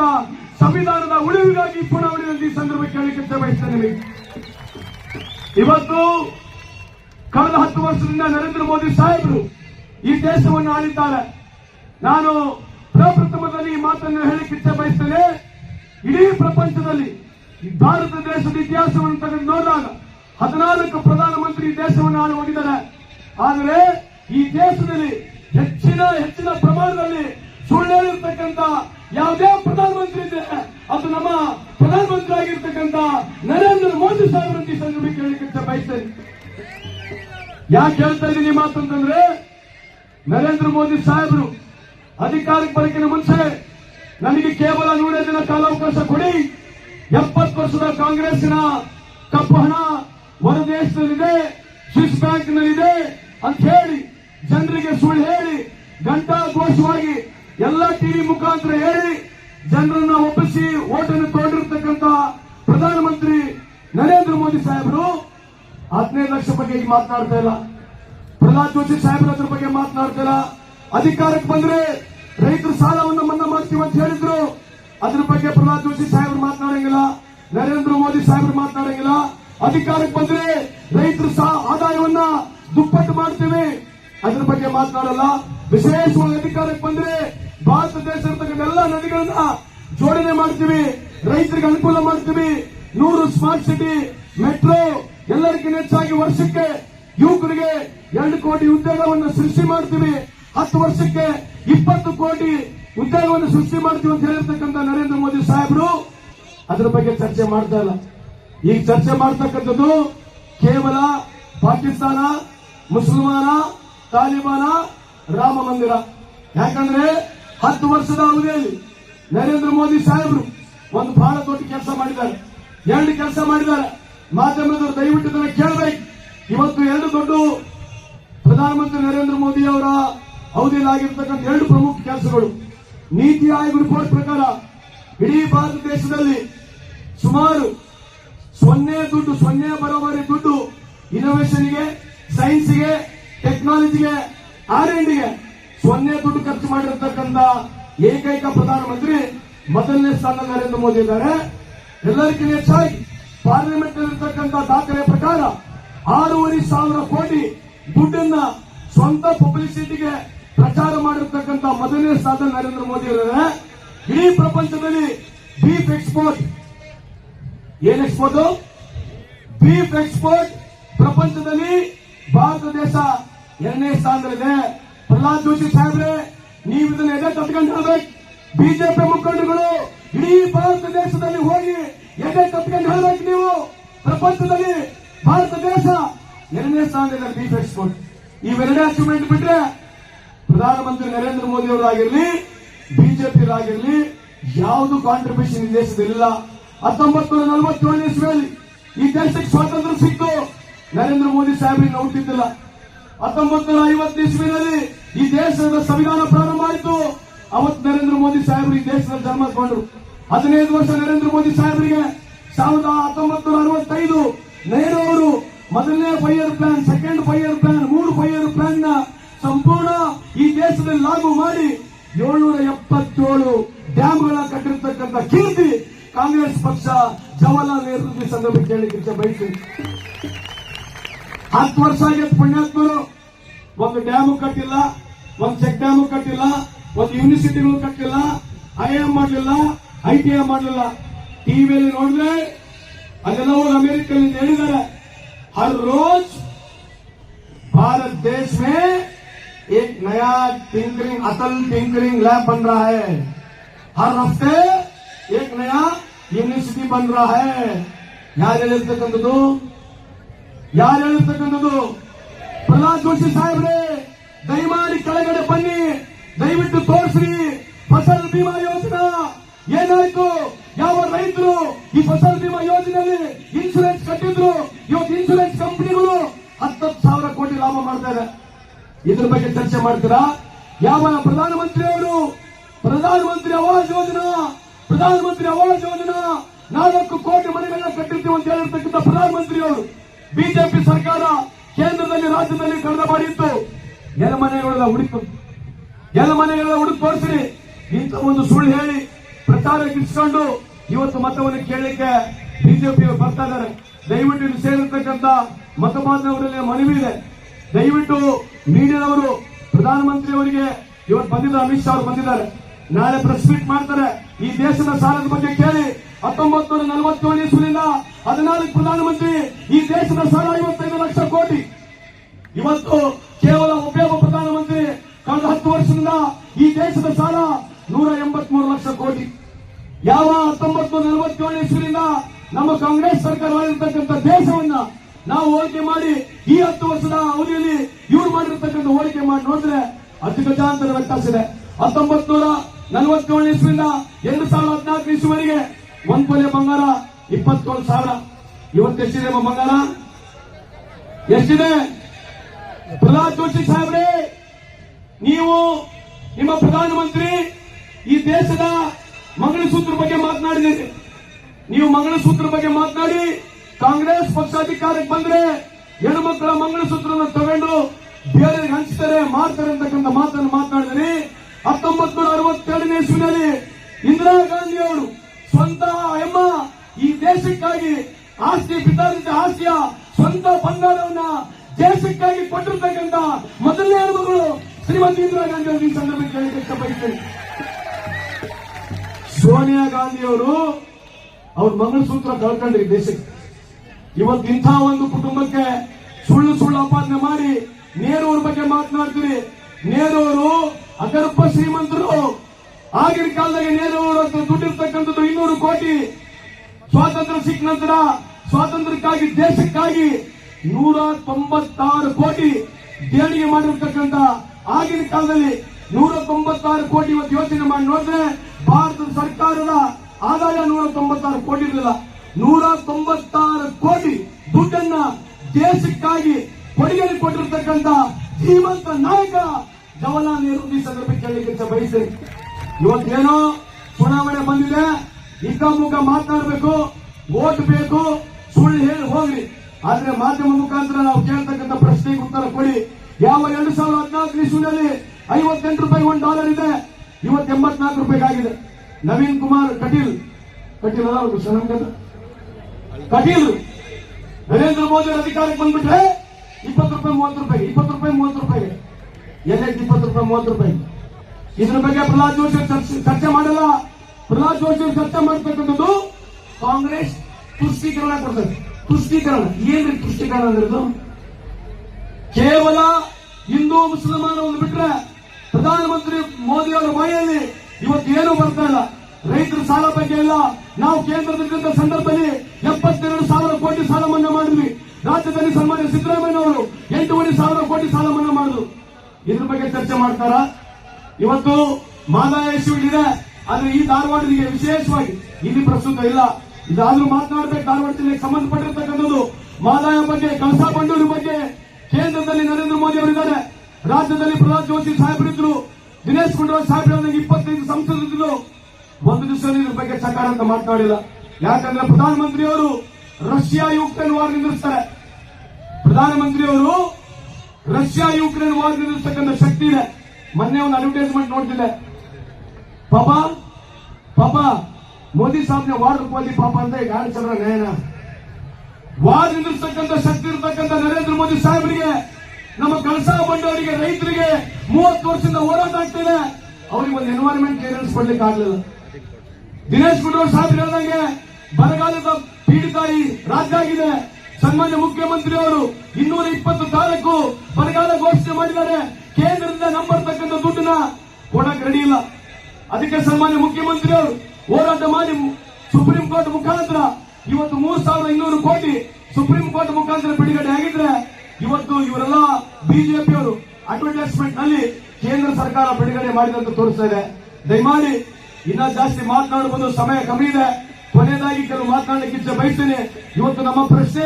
ಸಂವಿಧಾನದ ಉಳಿವಿಗಾಗಿ ಚುನಾವಣೆಯಲ್ಲಿ ಈ ಸಂದರ್ಭಕ್ಕೆ ಹೇಳಿಕೆ ಬಯಸ್ತೇನೆ ಇವತ್ತು ಕಳೆದ ಹತ್ತು ವರ್ಷದಿಂದ ನರೇಂದ್ರ ಮೋದಿ ಸಾಹೇಬರು ಈ ದೇಶವನ್ನು ಆಳಿದ್ದಾರೆ. ನಾನು ಪ್ರಪ್ರಥಮದಲ್ಲಿ ಈ ಮಾತನ್ನು ಹೇಳಿಕ್ಕೆ ಬಯಸ್ತೇನೆ. ಇಡೀ ಪ್ರಪಂಚದಲ್ಲಿ ಭಾರತ ದೇಶದ ಇತಿಹಾಸವನ್ನು ತೆಗೆದು ನೋಡಿದಾಗ ಹದಿನಾಲ್ಕು ಪ್ರಧಾನಮಂತ್ರಿ ದೇಶವನ್ನು ಆಳು ಆದರೆ ಈ ದೇಶದಲ್ಲಿ ಹೆಚ್ಚಿನ ಹೆಚ್ಚಿನ ಪ್ರಮಾಣದಲ್ಲಿ ಸುಳ್ಳು ಹೇಳಿರ್ತಕ್ಕಂಥ ಯಾವುದೇ ಪ್ರಧಾನಮಂತ್ರಿ ಇದೆ ಅದು ನಮ್ಮ ಪ್ರಧಾನಮಂತ್ರಿ ಆಗಿರ್ತಕ್ಕಂಥ ನರೇಂದ್ರ ಮೋದಿ ಸಾಹೇಬರು ಈ ಸಂದರ್ಭಕ್ಕೆ ಇಚ್ಛೆ ಬಯಸ್ತೇನೆ. ಯಾಕೆ ಹೇಳ್ತಾ ಇದ್ದೀನಿ ಮಾತಂತಂದ್ರೆ ನರೇಂದ್ರ ಮೋದಿ ಸಾಹೇಬರು, ಅಧಿಕಾರಕ್ಕೆ ಬರಕಿನ ಮುಂಚೆ ನನಗೆ ಕೇವಲ ನೂರೇ ದಿನ ಕಾಲಾವಕಾಶ ಕೊಡಿ. ಎಪ್ಪತ್ತು ವರ್ಷದ ಕಾಂಗ್ರೆಸ್ಸಿನ ಕಪ್ಪು ಹಣ ಹೊರ ದೇಶದಲ್ಲಿದೆ, ಸ್ವಿಸ್ ಬ್ಯಾಂಕ್ನಲ್ಲಿದೆ ಅಂತ ಹೇಳಿ, ಜನರಿಗೆ ಸುಳ್ಳು ಹೇಳಿ, ಗಂಟಾ ಘೋಷವಾಗಿ ಎಲ್ಲ ಟಿವಿ ಮುಖಾಂತರ ಹೇಳಿ, ಜನರನ್ನ ಒಪ್ಪಿಸಿ ಓಟನ್ನು ತಗೊಂಡಿರ್ತಕ್ಕಂಥ ಪ್ರಧಾನಮಂತ್ರಿ ನರೇಂದ್ರ ಮೋದಿ ಸಾಹೇಬರು, ಹದಿನೈದು ಲಕ್ಷ ಬಗ್ಗೆ ಈಗ ಮಾತನಾಡ್ತಾ ಇಲ್ಲ. ಪ್ರಹ್ಲಾದ್ ಜೋಶಿ ಸಾಹೇಬ್ರ ಅದ್ರ ಬಗ್ಗೆ ಮಾತನಾಡ್ತಾರ ಅಧಿಕಾರಕ್ಕೆ ಬಂದ್ರೆ ರೈತರು ಸಾಲವನ್ನು ಮನ್ನಾ ಮಾಡ್ತೀವಿ ಅಂತ ಹೇಳಿದ್ರು. ಅದ್ರ ಬಗ್ಗೆ ಪ್ರಹ್ಲಾದ್ ಜೋಶಿ ಸಾಹೇಬ್ರು ಮಾತನಾಡಂಗಿಲ್ಲ. ನರೇಂದ್ರ ಮೋದಿ ಸಾಹೇಬ್ರು ಮಾತನಾಡಂಗಿಲ್ಲ. ಅಧಿಕಾರಕ್ಕೆ ಬಂದ್ರೆ ರೈತರು ಆದಾಯವನ್ನ ದುಪ್ಪಟ್ಟು ಮಾಡ್ತೀವಿ. ಅದ್ರ ಬಗ್ಗೆ ಮಾತನಾಡಲ್ಲ. ವಿಶೇಷವಾಗಿ ಅಧಿಕಾರಕ್ಕೆ ಬಂದ್ರೆ ಭಾರತ ದೇಶ ಎಲ್ಲ ನದಿಗಳನ್ನ ಜೋಡಣೆ ಮಾಡ್ತೀವಿ. ರೈತರಿಗೆ ಅನುಕೂಲ ಮಾಡ್ತೀವಿ. ನೂರು ಸ್ಮಾರ್ಟ್ ಸಿಟಿ ಮೆಟ್ರೋ ಎಲ್ಲರಿಗಿಂತ ಹೆಚ್ಚಾಗಿ ವರ್ಷಕ್ಕೆ ಯುವಕರಿಗೆ ಎರಡು ಕೋಟಿ ಉದ್ಯೋಗವನ್ನು ಸೃಷ್ಟಿ ಮಾಡ್ತೀವಿ. ಹತ್ತು ವರ್ಷಕ್ಕೆ ಇಪ್ಪತ್ತು ಕೋಟಿ ಉದ್ಯೋಗವನ್ನು ಸೃಷ್ಟಿ ಮಾಡ್ತೀವಿ ಅಂತ ಹೇಳಿರ್ತಕ್ಕಂಥ ನರೇಂದ್ರ ಮೋದಿ ಸಾಹೇಬರು, ಅದರ ಬಗ್ಗೆ ಚರ್ಚೆ ಮಾಡ್ತಾ ಇಲ್ಲ. ಈಗ ಚರ್ಚೆ ಮಾಡ್ತಕ್ಕಂಥದ್ದು ಕೇವಲ ಪಾಕಿಸ್ತಾನ, ಮುಸಲ್ಮಾನ, ತಾಲಿಬಾನ, ರಾಮ ಮಂದಿರ. ಯಾಕಂದ್ರೆ ಹತ್ತು ವರ್ಷದ ಅವಧಿಯಲ್ಲಿ ನರೇಂದ್ರ ಮೋದಿ ಸಾಹೇಬರು ಒಂದು ಬಹಳ ದೊಡ್ಡ ಕೆಲಸ ಮಾಡಿದ್ದಾರೆ. ಎರಡು ಕೆಲಸ ಮಾಡಿದ್ದಾರೆ. ಮಾಧ್ಯಮದವರು ದಯವಿಟ್ಟು ಕೇಳಬೇಕು. ಇವತ್ತು ಎರಡು ದೊಡ್ಡ ಪ್ರಧಾನಮಂತ್ರಿ ನರೇಂದ್ರ ಮೋದಿ ಅವರ ಅವಧಿಯಲ್ಲಿ ಆಗಿರ್ತಕ್ಕಂಥ ಎರಡು ಪ್ರಮುಖ ಕೆಲಸಗಳು. ನೀತಿ ಆಯೋಗ ರಿಪೋರ್ಟ್ ಪ್ರಕಾರ ಇಡೀ ಭಾರತ ದೇಶದಲ್ಲಿ ಸುಮಾರು ಸೊನ್ನೆ ದುಡ್ಡು, ಸೊನ್ನೆ ಬರೋಬರಿ ದುಡ್ಡು ಇನೋವೇಷನ್ಗೆ ಸೈನ್ಸ್ಗೆ ಟೆಕ್ನಾಲಜಿಗೆ ಆರ್ ಎಂಡ್ಗೆ ಸೊನ್ನೆ ದುಡ್ಡು ಖರ್ಚು ಮಾಡಿರತಕ್ಕಂಥ ಏಕೈಕ ಪ್ರಧಾನಮಂತ್ರಿ ಮೊದಲನೇ ಸ್ಥಾನ ನರೇಂದ್ರ ಮೋದಿ ಇದ್ದಾರೆ. ಎಲ್ಲರಿಗಿಂತ ಹೆಚ್ಚಾಗಿ ಪಾರ್ಲಿಮೆಂಟ್ ಇರತಕ್ಕಂಥ ದಾಖಲೆ ಪ್ರಕಾರ ಆರೂವರೆ ಸಾವಿರ ಕೋಟಿ ದುಡ್ಡನ್ನ ಸ್ವಂತ ಪಬ್ಲಿಸಿಟಿಗೆ ಪ್ರಚಾರ ಮಾಡಿರ್ತಕ್ಕಂಥ ಮೊದಲನೇ ಸಾಧನ ನರೇಂದ್ರ ಮೋದಿ ಅವರ, ಇಡೀ ಪ್ರಪಂಚದಲ್ಲಿ ಬೀಫ್ ಎಕ್ಸ್ಪೋರ್ಟ್ ಏನ್ ಎಕ್ಸ್ಪೋರ್ಟ್ ಬೀಫ್ ಎಕ್ಸ್ಪೋರ್ಟ್ ಪ್ರಪಂಚದಲ್ಲಿ ಭಾರತ ದೇಶ ಎರಡನೇ ಸ್ಥಾನದಲ್ಲಿದೆ. ಪ್ರಹ್ಲಾದ್ ಜೋಶಿ ಸಾಹೇಬ್ರೆ, ನೀವು ಇದನ್ನ ಎದೆ ತಟ್ಕೊಂಡು ಹೇಳ್ಬೇಕು. ಬಿಜೆಪಿ ಮುಖಂಡರುಗಳು ಇಡೀ ಭಾರತ ದೇಶದಲ್ಲಿ ಹೋಗಿ ಎದೆ ತಟ್ಕೊಂಡು ಹೇಳ್ಬೇಕು ನೀವು. ಪ್ರಪಂಚದಲ್ಲಿ ಭಾರತ ದೇಶ ಎರಡನೇ ಸ್ಥಾನದಲ್ಲಿ ಬೀಫ್ ಎಕ್ಸ್ಪೋರ್ಟ್ ಇವೆರಡೇ ಅಚೀವ್ಮೆಂಟ್ ಬಿಟ್ರೆ ಪ್ರಧಾನಮಂತ್ರಿ ನರೇಂದ್ರ ಮೋದಿ ಅವರಾಗಿರ್ಲಿ ಬಿಜೆಪಿ ಆಗಿರ್ಲಿ ಯಾವುದು ಕಾಂಟ್ರಿಬ್ಯೂಷನ್ ಈ ದೇಶದಲ್ಲಿಲ್ಲ ಹತ್ತೊಂಬತ್ತು ನಲವತ್ತೇಳನೇ ಇಸ್ವಿಯಲ್ಲಿ ಈ ದೇಶಕ್ಕೆ ಸ್ವಾತಂತ್ರ್ಯ ಸಿಕ್ತು. ನರೇಂದ್ರ ಮೋದಿ ಸಾಹೇಬ್ರಿಗೆ ನೋಡ್ತಿದ್ದಿಲ್ಲ ಹತ್ತೊಂಬತ್ತು ನೂರ ಐವತ್ತು ಇಸ್ವಿನಲ್ಲಿ ಈ ದೇಶದ ಸಂವಿಧಾನ ಪ್ರಾರಂಭ ಆಯಿತು. ಅವತ್ತು ನರೇಂದ್ರ ಮೋದಿ ಸಾಹೇಬರು ಈ ದೇಶದಲ್ಲಿ ಜನ್ಮ ತಗೊಂಡ್ರು. ಹದಿನೈದು ವರ್ಷ ನರೇಂದ್ರ ಮೋದಿ ಸಾಹೇಬರಿಗೆ. ಸಾವಿರದ ಹತ್ತೊಂಬತ್ತು ನೂರ ಅರವತ್ತೈದು ನೆಹರು ಅವರು ಮೊದಲನೇ five year plan second five year plan, ಮೂರು ಫೈಯರ್ ಪ್ಲಾನ್ನ ಸಂಪೂರ್ಣ ಈ ದೇಶದಲ್ಲಿ ಲಾಗು ಮಾಡಿ ಏಳ್ನೂರ ಎಪ್ಪತ್ತೇಳು ಡ್ಯಾಮ್ಗಳ ಕಟ್ಟಿರ್ತಕ್ಕಂಥ ಕೀರ್ತಿ ಕಾಂಗ್ರೆಸ್ ಪಕ್ಷ ಜವಾಹರ್ಲಾಲ್ ನೆಹರು ಸಂದರ್ಭಕ್ಕೆ ಕೇಳಲಿಕ್ಕೆ ಬೈಕ್ ಹತ್ತು ವರ್ಷ ಆಗಿತ್ತು ಪುಣ್ಯಾತ್ಮರು. ಒಂದು ಡ್ಯಾಮು ಕಟ್ಟಿಲ್ಲ, ಒಂದು ಚೆಕ್ ಡ್ಯಾಮು ಕಟ್ಟಿಲ್ಲ, ಒಂದು ಯೂನಿವರ್ಸಿಟಿಗಳು ಕಟ್ಟಿಲ್ಲ ಐ ಎಂ ಮಾಡಲಿಲ್ಲ, ಐ ಟಿ ಐ ಮಾಡಲಿಲ್ಲ. ಟಿವಿಯಲ್ಲಿ ನೋಡಿದ್ರೆ ಅದೆಲ್ಲ ಅಮೆರಿಕಲ್ಲಿ ಹೇಳಿದ್ದಾರೆ. ಹರ್ ರೋಜ್ भारत देश में एक नया टिंकरिंग अटल टिंकरिंग लैब बन रहा है हर हफ्ते एक नया ಯೂನಿವರ್ಸಿಟಿ बन रहा है ಯಾರು ಹೇಳಿರ್ತಕ್ಕಂಥದ್ದು ಯಾರು ಹೇಳಿರ್ತಕ್ಕಂಥದ್ದು ಪ್ರಹ್ಲಾದ್ ಜೋಶಿ ಸಾಹೇಬ್ರೆ ದಯಮಾಡಿ ಕೆಳಗಡೆ ಬನ್ನಿ ದಯವಿಟ್ಟು ತೋರಿಸ್ರಿ ಫಸಲ್ ಬಿಮಾ ಯೋಜನಾ ಏನಾಯ್ತು ಯಾವ ರೈತರು ಈ ಫಸಲ್ ಬಿಮಾ ಯೋಜನೆಯಲ್ಲಿ ಇನ್ಶೂರೆನ್ಸ್ ಕಟ್ಟಿದ್ರು. ಇವತ್ತು ಇನ್ಶೂರೆನ್ಸ್ ಕಂಪನಿಗಳು ಹತ್ತತ್ತು ಸಾವಿರ ಕೋಟಿ ಲಾಭ ಮಾಡ್ತಾರೆ ಇದ್ರ ಬಗ್ಗೆ ಚರ್ಚೆ ಮಾಡ್ತೀರಾ? ಯಾವ ಪ್ರಧಾನಮಂತ್ರಿ ಅವರು ಪ್ರಧಾನಮಂತ್ರಿ ಆವಾಸ್ ಯೋಜನಾ? ಪ್ರಧಾನಮಂತ್ರಿ ಆವಾಸ್ ಯೋಜನಾ? ನಾಲ್ಕು ಕೋಟಿ ಮನೆಗಳನ್ನ ಕಟ್ಟಿರ್ತೀವಿ ಅಂತ ಹೇಳಿರ್ತಕ್ಕಂಥ ಪ್ರಧಾನಮಂತ್ರಿ ಅವರು ಬಿಜೆಪಿ ಸರ್ಕಾರ ಕೇಂದ್ರದಲ್ಲಿ, ರಾಜ್ಯದಲ್ಲಿ ಕಳೆದ ಬಾರಿ ಇತ್ತು. ಎಲ್ಲ ಮನೆಗಳೆಲ್ಲ ಹುಡುಕು. ಎಲ್ಲ ಮನೆಗಳೆಲ್ಲ ಹುಡುಕ್ ತೋರಿಸ್ರಿ. ಇಂಥ ಒಂದು ಸುಳ್ಳು ಹೇಳಿ ಪ್ರಚಾರ ಗಿಟ್ಸ್ಕೊಂಡು ಇವತ್ತು ಮತವನ್ನು ಕೇಳಲಿಕ್ಕೆ ಬಿಜೆಪಿ ಬರ್ತಾ ಇದ್ದಾರೆ. ದಯವಿಟ್ಟು ಇಲ್ಲಿ ಸೇರಿರ್ತಕ್ಕಂಥ ಮತ ಬಾಂಧವರಲ್ಲಿ ಮನವಿ ಇದೆ. ದಯವಿಟ್ಟು ಮೀಡಿಯಾದವರು ಪ್ರಧಾನಮಂತ್ರಿ ಅವರಿಗೆ ಇವತ್ತು ಬಂದಿದ್ದಾರೆ, ಅಮಿತ್ ಶಾ ಅವರು ಬಂದಿದ್ದಾರೆ. ನಾಳೆ ಪ್ರೆಸ್ ಮೀಟ್ ಮಾಡ್ತಾರೆ. ಈ ದೇಶದ ಸಾಲದ ಬಗ್ಗೆ ಕೇಳಿ ಹತ್ತೊಂಬತ್ತು ನೂರ ನಲವತ್ತೇಳು ಇಸ್ವಿನಿಂದ ಹದಿನಾಲ್ಕು ಪ್ರಧಾನಮಂತ್ರಿ, ಈ ದೇಶದ ಸಾಲ ಐವತ್ತೈದು ಲಕ್ಷ ಕೋಟಿ. ಇವತ್ತು ಕೇವಲ ಉಪಯೋಗ ಪ್ರಧಾನಮಂತ್ರಿ, ಕಳೆದ ಹತ್ತು ವರ್ಷದಿಂದ ಈ ದೇಶದ ಸಾಲ ನೂರ ಎಂಬತ್ಮೂರು ಲಕ್ಷ ಕೋಟಿ. ಯಾವ ಹತ್ತೊಂಬತ್ತು ನಲವತ್ತೇಳು ಇಸ್ವಿನಿಂದ ನಮ್ಮ ಕಾಂಗ್ರೆಸ್ ಸರ್ಕಾರವಾಗಿರ್ತಕ್ಕಂಥ ದೇಶವನ್ನ ನಾವು ಹೋಲಿಕೆ ಮಾಡಿ ಈ ಹತ್ತು ವರ್ಷದ ಅವಧಿಯಲ್ಲಿ ಇವ್ರು ಮಾಡಿರ್ತಕ್ಕಂಥ ಹೋಲಿಕೆ ಮಾಡಿ ನೋಡಿದ್ರೆ ಅತಿ ಗಜಾಂತರ ವ್ಯತ್ಯಾಸ ಇದೆ. ನೂರ ನಲವತ್ತೇಳು ಇಸ್ವಿಯಿಂದ ಎರಡು ಸಾವಿರದ ಹದಿನಾಲ್ಕು ಇಸ್ವಿವರೆಗೆ ಒಂದ್ ತೊಲೆ ಬಂಗಾರ, ಇಪ್ಪತ್ತೇಳು ಸಾವಿರ. ಇವತ್ತು ಎಷ್ಟಿದೆ ನಮ್ಮ ಬಂಗಾರ? ಎಷ್ಟಿದೆ? ಪ್ರಹ್ಲಾದ್ ಜೋಶಿ ಸಾಹೇಬ್ರೆ, ನೀವು ನಿಮ್ಮ ಪ್ರಧಾನಮಂತ್ರಿ ಈ ದೇಶದ ಮಂಗಳಸೂತ್ರ ಬಗ್ಗೆ ಮಾತನಾಡಿದ್ದೀರಿ ನೀವು ಮಂಗಳ ಸೂತ್ರ ಬಗ್ಗೆ ಮಾತನಾಡಿ. ಕಾಂಗ್ರೆಸ್ ಪಕ್ಷ ಅಧಿಕಾರಕ್ಕೆ ಬಂದ್ರೆ ಹೆಣ್ಮಕ್ಳ ಮಂಗಳಸೂತ್ರವನ್ನು ತಗೊಂಡು ಬೇರೆ ಹಂಚ್ತಾರೆ ಮಾಡ್ತಾರೆ ಅಂತಕ್ಕಂಥ ಮಾತನ್ನು ಮಾತನಾಡಿದ್ರಿ. ಹತ್ತೊಂಬತ್ತು ನೂರ ಅರವತ್ತೆರಡನೇ ಇಸ್ವಿನಲ್ಲಿ ಇಂದಿರಾ ಗಾಂಧಿ ಅವರು ಸ್ವಂತ ಎಮ್ಮ ಈ ದೇಶಕ್ಕಾಗಿ ಆಸ್ತಿ, ಪಿತಾರಿತ ಆಸ್ತಿಯ ಸ್ವಂತ ಬಂಗಾರವನ್ನ ದೇಶಕ್ಕಾಗಿ ಕೊಟ್ಟಿರ್ತಕ್ಕಂಥ ಮೊದಲನೇ ಹೆಣ್ಮಗಳು ಶ್ರೀಮತಿ ಇಂದಿರಾ ಗಾಂಧಿ ಅವರು ಈ ಸಂದರ್ಭದಲ್ಲಿ ಇಷ್ಟಪಡ್ತೇನೆ. ಸೋನಿಯಾ ಗಾಂಧಿ ಅವರು ಅವ್ರ ಮಂಗಳಸೂತ್ರ ಕಳ್ಕೊಂಡ್ರಿ ದೇಶಕ್ಕೆ ಇವತ್ತು ಇಂಥ ಒಂದು ಕುಟುಂಬಕ್ಕೆ ಸುಳ್ಳು ಸುಳ್ಳು ಆಪಾದನೆ ಮಾಡಿ ನೇರು ಅವ್ರ ಬಗ್ಗೆ ಮಾತನಾಡ್ತೀರಿ. ನೇರು ಅವರು ಅಗರಪ್ಪ ಶ್ರೀಮಂತರು. ಆಗಿನ ಕಾಲದಾಗ ನೇರು ಹತ್ರ ದುಡ್ಡಿರ್ತಕ್ಕಂಥದ್ದು ಇನ್ನೂರು ಕೋಟಿ. ಸ್ವಾತಂತ್ರ್ಯ ಸಿಕ್ಕ ನಂತರ ಸ್ವಾತಂತ್ರ್ಯಕ್ಕಾಗಿ, ದೇಶಕ್ಕಾಗಿ ನೂರ ತೊಂಬತ್ತಾರು ಕೋಟಿ ದೇಣಿಗೆ ಮಾಡಿರ್ತಕ್ಕಂಥ ಆಗಿನ ಕಾಲದಲ್ಲಿ ನೂರ ತೊಂಬತ್ತಾರು ಕೋಟಿ ಇವತ್ತು ಯೋಚನೆ ಮಾಡಿ ನೋಡಿದ್ರೆ ಭಾರತ ಸರ್ಕಾರದ ಆದಾಯ ನೂರ ತೊಂಬತ್ತಾರು ಕೋಟಿ ಇರಲಿಲ್ಲ ನೂರ ತೊಂಬತ್ತಾರು ಕೋಟಿ ದುಡ್ಡನ್ನ ದೇಶಕ್ಕಾಗಿ ಕೊಡುಗೆ ಕೊಟ್ಟಿರತಕ್ಕಂತ ಶ್ರೀಮಂತ ನಾಯಕ ಜವಾಹರ್ಲಾಲ್ ನೆಹರು ಈ ಸಂದರ್ಭಕ್ಕೆ ಕೇಳಲಿಕ್ಕೆ ಬಯಸ್ತೇನೆ ಇವತ್ತೇನೋ ಚುನಾವಣೆ ಬಂದಿದೆ ಮುಖ ಮಾತನಾಡಬೇಕು, ಓಟ್ ಬೇಕು, ಸುಳ್ಳು ಹೇಳಿ ಹೋಗ್ಲಿ. ಆದ್ರೆ ಮಾಧ್ಯಮ ಮುಖಾಂತರ ನಾವು ಕೇಳ್ತಕ್ಕಂಥ ಪ್ರಶ್ನೆಗೆ ಉತ್ತರ ಕೊಡಿ. ಯಾವ ಎರಡು ಸಾವಿರದ ಹದಿನಾಲ್ಕು ಇಸ್ವಿನಲ್ಲಿ ಐವತ್ತೆಂಟು ರೂಪಾಯಿ ಒಂದು ಡಾಲರ್ ಇದೆ. ಇವತ್ತು ಎಂಬತ್ನಾಲ್ಕು ರೂಪಾಯಿ ಆಗಿದೆ. ನವೀನ್ ಕುಮಾರ್, ಕಟೀಲ್. ಕಟೀಲ್ ಅವ್ರು ಸಣ್ಣ ಕಟೀಲ್, ನರೇಂದ್ರ ಮೋದಿ ಅವರ ಅಧಿಕಾರಕ್ಕೆ ಬಂದ್ಬಿಟ್ರೆ ಇಪ್ಪತ್ತು ರೂಪಾಯಿ, ಮೂವತ್ತು ರೂಪಾಯಿ, ಇಪ್ಪತ್ತು ರೂಪಾಯಿ, ಮೂವತ್ತು ರೂಪಾಯಿ. ಎಲ್ಲೈತೆ ಇಪ್ಪತ್ತು ರೂಪಾಯಿ, ಮೂವತ್ತು ರೂಪಾಯಿ. ಇದ್ರ ಬಗ್ಗೆ ಪ್ರಹ್ಲಾದ್ ಜೋಶಿ ಚರ್ಚೆ- ಮಾಡಲ್ಲ. ಪ್ರಹ್ಲಾದ್ ಜೋಶಿ ಚರ್ಚೆ ಮಾಡ್ತಕ್ಕಂಥದ್ದು ಕಾಂಗ್ರೆಸ್ ತುಷ್ಟೀಕರಣ ಕೊಡ್ತದೆ ತುಷ್ಟೀಕರಣ. ಏನ್ರಿ ತುಷ್ಟೀಕರಣ ಅಂದ್ರೆ? ಕೇವಲ ಹಿಂದೂ, ಮುಸಲ್ಮಾನ ಒಂದು ಬಿಟ್ರೆ ಪ್ರಧಾನಮಂತ್ರಿ ಮೋದಿ ಅವರ ಮನೆಯಲ್ಲಿ ಇವತ್ತು ಏನು ಬರ್ತಾ ಇಲ್ಲ. ರೈತರ ಸಾಲ ಬಗ್ಗೆ ಇಲ್ಲ. ನಾವು ಕೇಂದ್ರದಲ್ಲಿ ಸಂದರ್ಭದಲ್ಲಿ ಎಪ್ಪತ್ತೆರಡು ಸಾವಿರ ಕೋಟಿ ಸಾಲ ಮನ್ನಾ ಮಾಡಿದ್ವಿ. ರಾಜ್ಯದಲ್ಲಿ ಸನ್ಮಾನ್ಯ ಸಿದ್ದರಾಮಯ್ಯ ಅವರು ಎಂಟೂವರೆ ಸಾವಿರ ಕೋಟಿ ಸಾಲ ಮನ್ನಾ ಮಾಡಿದ್ರು. ಇದ್ರ ಬಗ್ಗೆ ಚರ್ಚೆ ಮಾಡ್ತಾರ? ಇವತ್ತು ಮಾದಾಯ ಇದೆ. ಆದ್ರೆ ಈ ಧಾರವಾಡದಿಗೆ ವಿಶೇಷವಾಗಿ ಇಲ್ಲಿ ಪ್ರಸ್ತುತ ಇಲ್ಲ. ಇದಾದ್ರೂ ಮಾತನಾಡಬೇಕು. ಧಾರವಾಡ ಜಿಲ್ಲೆಗೆ ಸಂಬಂಧಪಟ್ಟಿರ್ತಕ್ಕಂಥದ್ದು ಮಾದಾಯ ಬಗ್ಗೆ, ಕಳಸಾ ಬಂಡೂರು ಬಗ್ಗೆ ಕೇಂದ್ರದಲ್ಲಿ ನರೇಂದ್ರ ಮೋದಿ ಅವರಿದ್ದಾರೆ. ರಾಜ್ಯದಲ್ಲಿ ಪ್ರಹ್ಲಾದ್ ಜೋಶಿ ಸಾಹೇಬರಿದ್ರು ದಿನೇಶ್ ಗುಂಡೂರಾವ್ ಸಾಹೇಬ್ರಿಗೆ ಇಪ್ಪತ್ತೈದು ಸಂಸದರಿದ್ರು ಒಂದು ದಿವಸ ಇದ್ರ ಬಗ್ಗೆ ಅಂತ ಮಾತನಾಡಿಲ್ಲ. ಯಾಕಂದ್ರೆ ಪ್ರಧಾನಮಂತ್ರಿಯವರು ರಷ್ಯಾ ಯುಕ್ರೇನ್ ವಾರ್ ನಿಂದಿರ್ತಾರೆ ಪ್ರಧಾನಮಂತ್ರಿಯವರು ರಷ್ಯಾ ಯುಕ್ರೇನ್ ವಾರ್ ನಿಲ್ಲಿಸ್ತಕ್ಕಂಥ ಶಕ್ತಿ ಇದೆ. ಮೊನ್ನೆ ಒಂದು ಅಡ್ವರ್ಟೈಸ್ಮೆಂಟ್ ನೋಡ್ತಿದ್ದೆ. ಪಾಪ ಪಾಪ, ಮೋದಿ ಸಾಹೇಬ್ನ ವಾರ್ ರೂಪದಲ್ಲಿ ಪಾಪ ಅಂತ ಈಗ ಚಂದ್ರ ನಯನ ವಾರ್ ನಿಲ್ಲಿಸ್ತಕ್ಕಂಥ ಶಕ್ತಿ ಇರ್ತಕ್ಕಂಥ ನರೇಂದ್ರ ಮೋದಿ ಸಾಹೇಬರಿಗೆ ನಮ್ಮ ಕಳಸಾ ಬಂಡವರಿಗೆ ರೈತರಿಗೆ ಮೂವತ್ತು ವರ್ಷದಿಂದ ಹೋರಾಟ ಆಗ್ತಿದೆ. ಅವ್ರಿಗೆ ಒಂದು ಎನ್ವೈರನ್ಮೆಂಟ್ ಕ್ಲಿಯರೆನ್ಸ್ ಕೊಡ್ಲಿಕ್ಕೆ ಆಗ್ಲಿಲ್ಲ. ದಿನೇಶ್ ಗುಂಡೂರ್ ಸಾಹೇಬ್ ಹೇಳ್ದಂಗೆ ಬರಗಾಲದ ಪೀಡಿತ ಈ ರಾಜ್ಯ ಆಗಿದೆ. ಸನ್ಮಾನ್ಯ ಮುಖ್ಯಮಂತ್ರಿ ಅವರು ಇನ್ನೂರ ಇಪ್ಪತ್ತು ತಾರೀಕು ಬರಗಾಲ ಘೋಷಣೆ ಮಾಡಿದ್ದಾರೆ. ಕೇಂದ್ರದಿಂದ ನಂಬರ್ತಕ್ಕಂಥ ದುಡ್ಡನ್ನ ಕೊಡಕ್ ರೆಡಿ ಇಲ್ಲ. ಅದಕ್ಕೆ ಸನ್ಮಾನ್ಯ ಮುಖ್ಯಮಂತ್ರಿ ಅವರು ಹೋರಾಟ ಮಾಡಿ ಸುಪ್ರೀಂ ಕೋರ್ಟ್ ಮುಖಾಂತರ ಇವತ್ತು ಮೂರು ಸಾವಿರದ ಇನ್ನೂರು ಕೋಟಿ ಸುಪ್ರೀಂ ಕೋರ್ಟ್ ಮುಖಾಂತರ ಬಿಡುಗಡೆ ಆಗಿದ್ರೆ ಇವತ್ತು ಇವರೆಲ್ಲ ಬಿಜೆಪಿಯವರು ಅಡ್ವರ್ಟೈಸ್ಮೆಂಟ್ನಲ್ಲಿ ಕೇಂದ್ರ ಸರ್ಕಾರ ಬಿಡುಗಡೆ ಮಾಡಿದಂತ ತೋರಿಸ್ತಾ ಇದೆ. ದಯಮಾಡಿ ಇನ್ನ ಜಾಸ್ತಿ ಮಾತನಾಡಬಹುದು ಸಮಯ ಕಮ್ಮಿ ಇದೆ. ಕೊನೆಯದಾಗಿ ಕೆಲವು ಮಾತನಾಡಲಿಕ್ಕೆ ಇಚ್ಛೆ ಬಯಸ್ತೇನೆ. ಇವತ್ತು ನಮ್ಮ ಪ್ರಶ್ನೆ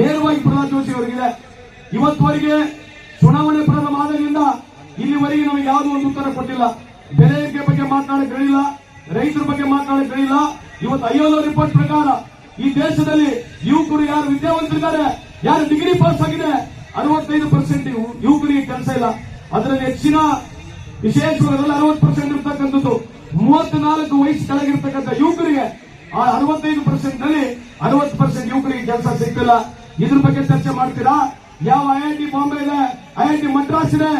ನೇರವಾಗಿ ಪ್ರಹ್ಲಾದ್ ಜೋಶಿ ಅವರಿಗಿದೆ ಇವತ್ತುವರೆಗೆ ಚುನಾವಣೆ ಪ್ರಾರಂಭ ಇಲ್ಲಿವರೆಗೆ ನಮಗೆ ಯಾವುದೋ ಒಂದು ಉತ್ತರ ಕೊಟ್ಟಿಲ್ಲ. ಬೆಲೆ ಏರಿಕೆ ಬಗ್ಗೆ ಮಾತನಾಡಕ್ಕೆ ಹೇಳಿಲ್ಲ. ರೈತರ ಬಗ್ಗೆ ಮಾತನಾಡಕ್ಕೆ ಹೇಳಿಲ್ಲ. ಇವತ್ತು ಐಯೋಲೋ ರಿಪೋರ್ಟ್ ಪ್ರಕಾರ ಈ ದೇಶದಲ್ಲಿ ಯುವಕರು ಯಾರು ವಿದ್ಯಾವಂತರಿದ್ದಾರೆ ಯಾರು ಡಿಗ್ರಿ ಪಾಸ್ ಆಗಿದೆ? ಅರವತ್ತೈದು ಪರ್ಸೆಂಟ್ ಯುವಕರಿಗೆ ಕೆಲಸ ಇಲ್ಲ. ಅದರಲ್ಲಿ ಹೆಚ್ಚಿನ ವಿಶೇಷ ಅರವತ್ತು ಪರ್ಸೆಂಟ್ ಇರ್ತಕ್ಕಂಥದ್ದು. ಮೂವತ್ನಾಲ್ಕು ವಯಸ್ಸು ಕೆಳಗಿರ್ತಕ್ಕಂಥ ಯುವಕರಿಗೆ ಆ ಅರವತ್ತೈದು ಪರ್ಸೆಂಟ್ನಲ್ಲಿ ಅರವತ್ತು ಪರ್ಸೆಂಟ್ ಯುವಕರಿಗೆ ಕೆಲಸ ಸಿಗ್ತಿಲ್ಲ. ಇದ್ರ ಬಗ್ಗೆ ಚರ್ಚೆ ಮಾಡ್ತೀರಾ? ಯಾವ ಐ ಐ ಟಿ ಬಾಂಬೆ ಇದೆ, ಐ ಐ ಟಿ ಮದ್ರಾಸ್ ಇದೆ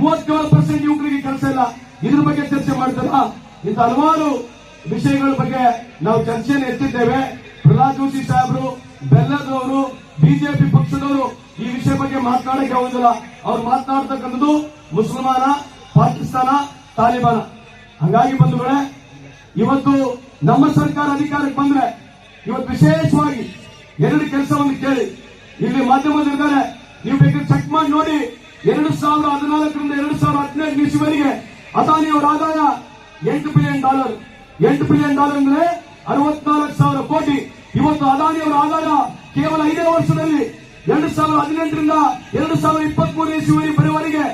ಮೂವತ್ತೇಳು ಪರ್ಸೆಂಟ್ ಯುವಕರಿಗೆ ಕೆಲಸ ಇಲ್ಲ. ಇದ್ರ ಬಗ್ಗೆ ಚರ್ಚೆ ಮಾಡ್ತೀರಾ? ಇಂಥ ಹಲವಾರು ವಿಷಯಗಳ ಬಗ್ಗೆ ನಾವು ಚರ್ಚೆಯನ್ನು ಎತ್ತಿದ್ದೇವೆ. ಪ್ರಹ್ಲಾದ್ ಜೋಶಿ ಸಾಹೇಬರು ಬೆಲ್ಲದವರು, ಬಿಜೆಪಿ ಪಕ್ಷದವರು ಈ ವಿಷಯ ಬಗ್ಗೆ ಮಾತನಾಡಕ್ಕೆ ಆಗುದಿಲ್ಲ ಅವ್ರು ಮಾತನಾಡ್ತಕ್ಕಂಥದ್ದು ಮುಸಲ್ಮಾನ, ಪಾಕಿಸ್ತಾನ, ತಾಲಿಬಾನ. ಹಂಗಾಗಿ ಬಂಧುಗಳೇ, ಇವತ್ತು ನಮ್ಮ ಸರ್ಕಾರ ಅಧಿಕಾರಕ್ಕೆ ಬಂದ್ರೆ ಇವತ್ತು ವಿಶೇಷವಾಗಿ ಎರಡು ಕೆಲಸವನ್ನು ಕೇಳಿ. ಇಲ್ಲಿ ಮಾಧ್ಯಮದಲ್ಲಿದ್ದಾರೆ, ನೀವು ಬೇಕಾದ್ರೆ ಚೆಕ್ ಮಾಡಿ ನೋಡಿ. ಎರಡು ಸಾವಿರದ ಹದಿನಾಲ್ಕರಿಂದ ಎರಡು ಸಾವಿರದ ಹದಿನೈದು ನಿಮಿಷವರೆಗೆ ಅದಾನಿ ಅವರ ಆದಾಯ ಎಂಟು ಬಿಲಿಯನ್ ಡಾಲರ್ ಎಂಟು ಬಿಲಿಯನ್ ಡಾಲರ್ ಅಂದ್ರೆ ಅರವತ್ನಾಲ್ಕು ಸಾವಿರ ಕೋಟಿ. ಇವತ್ತು ಅದಾನಿ ಅವರ ಆದಾಯ ಕೇವಲ ಐದೇ ವರ್ಷದಲ್ಲಿ ಎರಡು ಸಾವಿರದ ಹದಿನೆಂಟರಿಂದ ಎರಡು ಸಾವಿರದ ಇಪ್ಪತ್ತ್ ಮೂರನೇ ಇಸ್ವಿ ಬರುವವರೆಗೆ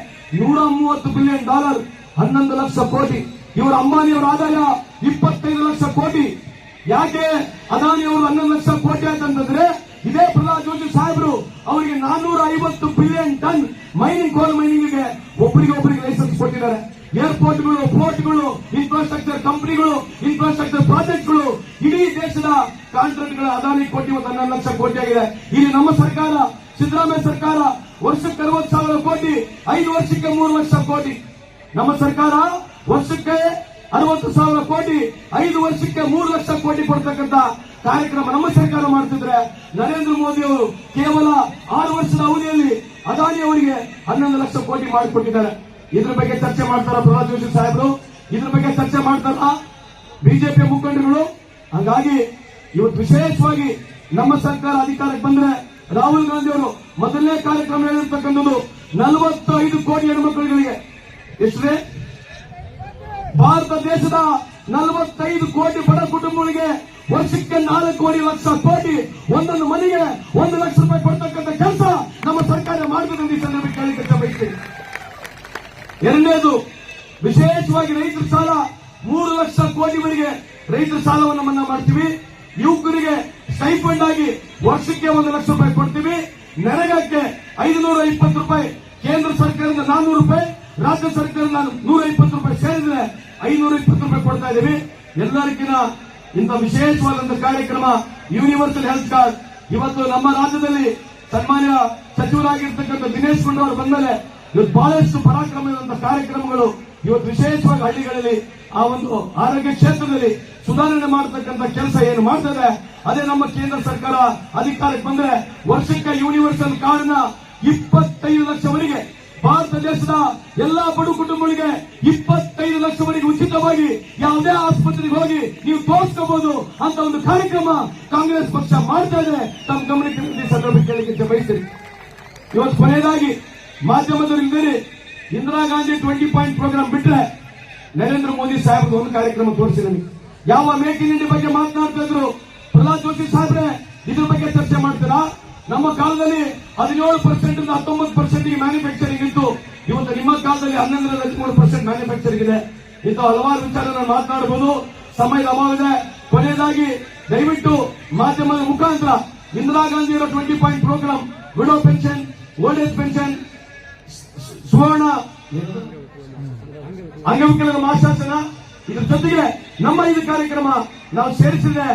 ನೂರ ಮೂವತ್ತು ಬಿಲಿಯನ್ ಡಾಲರ್, ಹನ್ನೊಂದು ಲಕ್ಷ ಕೋಟಿ. ಇವರ ಅಂಬಾನಿಯವರ ಆದಾಯ ಇಪ್ಪತ್ತೈದು ಲಕ್ಷ ಕೋಟಿ. ಯಾಕೆ ಅದಾನಿ ಅವರು ಹನ್ನೊಂದು ಲಕ್ಷ ಕೋಟಿ ಅಂತಂದ್ರೆ ಇದೇ ಪ್ರಹ್ಲಾದ್ ಜೋಶಿ ಸಾಹೇಬರು ಅವರಿಗೆ ನಾನ್ನೂರ ಐವತ್ತು billion ton mining coal mining ಒಬ್ಬರಿಗೆ ಒಬ್ಬರಿಗೆ ಲೈಸೆನ್ಸ್ ಕೊಟ್ಟಿದ್ದಾರೆ. ಏರ್ಪೋರ್ಟ್ಗಳು ಪೋರ್ಟ್ಗಳು ಇನ್ಫ್ರಾಸ್ಟ್ರಕ್ಚರ್ ಕಂಪನಿಗಳು ಇನ್ಫ್ರಾಸ್ಟ್ರಕ್ಚರ್ ಪ್ರಾಜೆಕ್ಟ್ಗಳು ಇಡೀ ದೇಶದ ಕಾಂಟ್ರಾಕ್ಟ್ಗಳ ಅದಾನಿ ಕೋಟಿ ಒಂದು ಹನ್ನೆರಡು ಲಕ್ಷ ಕೋಟಿ ಆಗಿದೆ. ಇಲ್ಲಿ ನಮ್ಮ ಸರ್ಕಾರ, ಸಿದ್ದರಾಮಯ್ಯ ಸರ್ಕಾರ ವರ್ಷಕ್ಕೆ ಅರವತ್ತು ಸಾವಿರ ಕೋಟಿ, ಐದು ವರ್ಷಕ್ಕೆ ಮೂರು ಲಕ್ಷ ಕೋಟಿ. ನಮ್ಮ ಸರ್ಕಾರ ವರ್ಷಕ್ಕೆ ಅರವತ್ತು ಸಾವಿರ ಕೋಟಿ, ಐದು ವರ್ಷಕ್ಕೆ ಮೂರು ಲಕ್ಷ ಕೋಟಿ ಕೊಡ್ತಕ್ಕಂತ ಕಾರ್ಯಕ್ರಮ ನಮ್ಮ ಸರ್ಕಾರ ಮಾಡ್ತಿದ್ರೆ ನರೇಂದ್ರ ಮೋದಿ ಅವರು ಕೇವಲ ಆರು ವರ್ಷದ ಅವಧಿಯಲ್ಲಿ ಅದಾನಿ ಅವರಿಗೆ ಹನ್ನೊಂದು ಲಕ್ಷ ಕೋಟಿ ಮಾಡಿಕೊಟ್ಟಿದ್ದಾರೆ. ಇದ್ರ ಬಗ್ಗೆ ಚರ್ಚೆ ಮಾಡ್ತಾರ ಪ್ರಹ್ಲಾದ್ ಜೋಶಿ ಸಾಹೇಬರು? ಇದ್ರ ಬಗ್ಗೆ ಚರ್ಚೆ ಮಾಡ್ತಾರ ಬಿಜೆಪಿ ಮುಖಂಡರುಗಳು? ಹಾಗಾಗಿ ಇವತ್ತು ವಿಶೇಷವಾಗಿ ನಮ್ಮ ಸರ್ಕಾರ ಅಧಿಕಾರಕ್ಕೆ ಬಂದ್ರೆ ರಾಹುಲ್ ಗಾಂಧಿ ಅವರು ಮೊದಲನೇ ಕಾರ್ಯಕ್ರಮ ಹೇಳಿರ್ತಕ್ಕಂಥದ್ದು ನಲವತ್ತೈದು ಕೋಟಿ ಹೆಣ್ಮಕ್ಳುಗಳಿಗೆ. ಎಷ್ಟ್ರೆ? ಭಾರತ ದೇಶದ ನಲವತ್ತೈದು ಕೋಟಿ ಬಡ ಕುಟುಂಬಗಳಿಗೆ ವರ್ಷಕ್ಕೆ ನಾಲ್ಕೂವರೆ ಲಕ್ಷ ಕೋಟಿ ಒಂದೊಂದು ಮನೆಗೆ ಒಂದು ಲಕ್ಷ ರೂಪಾಯಿ ಕೊಡ್ತಕ್ಕಂಥ ಕೆಲಸ ನಮ್ಮ ಸರ್ಕಾರ ಮಾಡಬೇಕು ಈ ಸಂದರ್ಭ ಕೇಳಿಕೆ ಬಯಸ್ತೀನಿ ಎರಡನೇದು, ವಿಶೇಷವಾಗಿ ರೈತರ ಸಾಲ, ಮೂರು ಲಕ್ಷ ಕೋಟಿವರೆಗೆ ರೈತರ ಸಾಲವನ್ನು ಮನ್ನಾ ಮಾಡ್ತೀವಿ. ಯುವಕರಿಗೆ ಸ್ಟೈಫಂಡ್ ಆಗಿ ವರ್ಷಕ್ಕೆ ಒಂದು ಲಕ್ಷ ರೂಪಾಯಿ ಕೊಡ್ತೀವಿ. ನೆರಗಕ್ಕೆ ಐದುನೂರ ಇಪ್ಪತ್ತು ರೂಪಾಯಿ, ಕೇಂದ್ರ ಸರ್ಕಾರದಿಂದ ನಾನ್ನೂರು ರೂಪಾಯಿ, ರಾಜ್ಯ ಸರ್ಕಾರದಿಂದ ನೂರ ಇಪ್ಪತ್ತು ರೂಪಾಯಿ ಸೇರಿದ್ರೆ ಐನೂರ ಇಪ್ಪತ್ತು ರೂಪಾಯಿ ಕೊಡ್ತಾ ಇದ್ದೀವಿ ಎಲ್ಲರಿಗಿನ ಇಂಥ ವಿಶೇಷವಾದಂತಹ ಕಾರ್ಯಕ್ರಮ ಯೂನಿವರ್ಸಲ್ ಹೆಲ್ತ್ ಕಾರ್ಡ್ ಇವತ್ತು ನಮ್ಮ ರಾಜ್ಯದಲ್ಲಿ ಸನ್ಮಾನ್ಯ ಸಚಿವರಾಗಿರ್ತಕ್ಕಂಥ ದಿನೇಶ್ ಗುಂಡೂರಾವ್ ಬಂದಮೇಲೆ ಇವತ್ತು ಬಹಳಷ್ಟು ಪರಾಕ್ರಮ ಕಾರ್ಯಕ್ರಮಗಳು ಇವತ್ತು ವಿಶೇಷವಾಗಿ ಹಳ್ಳಿಗಳಲ್ಲಿ ಆ ಒಂದು ಆರೋಗ್ಯ ಕ್ಷೇತ್ರದಲ್ಲಿ ಸುಧಾರಣೆ ಮಾಡತಕ್ಕಂತ ಕೆಲಸ ಏನು ಮಾಡ್ತದೆ, ಅದೇ ನಮ್ಮ ಕೇಂದ್ರ ಸರ್ಕಾರ ಅಧಿಕಾರಕ್ಕೆ ಬಂದ್ರೆ ವರ್ಷಕ್ಕೆ ಯೂನಿವರ್ಸಲ್ ಕಾರ್ಡ್ನ ಇಪ್ಪತ್ತೈದು ಲಕ್ಷವರೆಗೆ ಭಾರತ ದೇಶದ ಎಲ್ಲಾ ಬಡ ಕುಟುಂಬಗಳಿಗೆ ಇಪ್ಪತ್ತೈದು ಲಕ್ಷವರೆಗೆ ಉಚಿತವಾಗಿ ಯಾವುದೇ ಆಸ್ಪತ್ರೆಗೆ ಹೋಗಿ ನೀವು ತೋರಿಸ್ಕೋಬಹುದು ಅಂತ ಒಂದು ಕಾರ್ಯಕ್ರಮ ಕಾಂಗ್ರೆಸ್ ಪಕ್ಷ ಮಾಡ್ತಾ ಇದೆ. ತಮ್ಮ ಗಮನಕ್ಕೆ ಸಂದರ್ಭ ಕೇಳಲಿಕ್ಕೆ ಬಯಸ್ತೀನಿ. ಇವತ್ತು ಕೊನೆಯದಾಗಿ ಮಾಧ್ಯಮದವರಿಲ್ಲದೆ Indira Gandhi twenty point programme ಬಿಟ್ಟರೆ ನರೇಂದ್ರ ಮೋದಿ ಸಾಹೇಬ್ ಒಂದು ಕಾರ್ಯಕ್ರಮ ತೋರಿಸಿ ಯಾವ ಮೇಕ್ ಇನ್ ಬಗ್ಗೆ ಮಾತನಾಡ್ತಾ ಇದ್ರು ಪ್ರಹ್ಲಾದ್ ಜೋಶಿ ಸಾಹೇಬ್ರೆ, ಇದ್ರ ಬಗ್ಗೆ ಚರ್ಚೆ ಮಾಡ್ತೀರಾ? ನಮ್ಮ ಕಾಲದಲ್ಲಿ ಹದಿನೇಳು ಪರ್ಸೆಂಟ್ ಹತ್ತೊಂಬತ್ತು ಪರ್ಸೆಂಟ್ ಮ್ಯಾನುಫ್ಯಾಕ್ಚರಿಂಗ್ ಇತ್ತು. ಇವತ್ತು ನಿಮ್ಮ ಕಾಲದಲ್ಲಿ ಹನ್ನೊಂದರಿಂದ ಹದಿಮೂರು ಪರ್ಸೆಂಟ್ ಮ್ಯಾನುಫ್ಯಾಕ್ಚರಿಂಗ್ ಇದೆ. ಇಂಥ ಹಲವಾರು ವಿಚಾರಗಳನ್ನು ಮಾತನಾಡಬಹುದು. ಸಮಯದ ಅಭಾವ ಇದೆ. ಕೊನೆಯದಾಗಿ ದಯವಿಟ್ಟು ಮಾಧ್ಯಮದ ಮುಖಾಂತರ ಇಂದಿರಾ ಗಾಂಧಿ ಅವರ twenty point programme widow pension old age pension ಸುವರ್ಣ. ಅಂಗವಿಕಲರ ಮಾಸಾಸನ ಇದ್ರ ಜೊತೆಗೆ ನಮ್ಮ ಇದು ಕಾರ್ಯಕ್ರಮ ನಾವು ಸೇರಿಸಿದ್ರೆ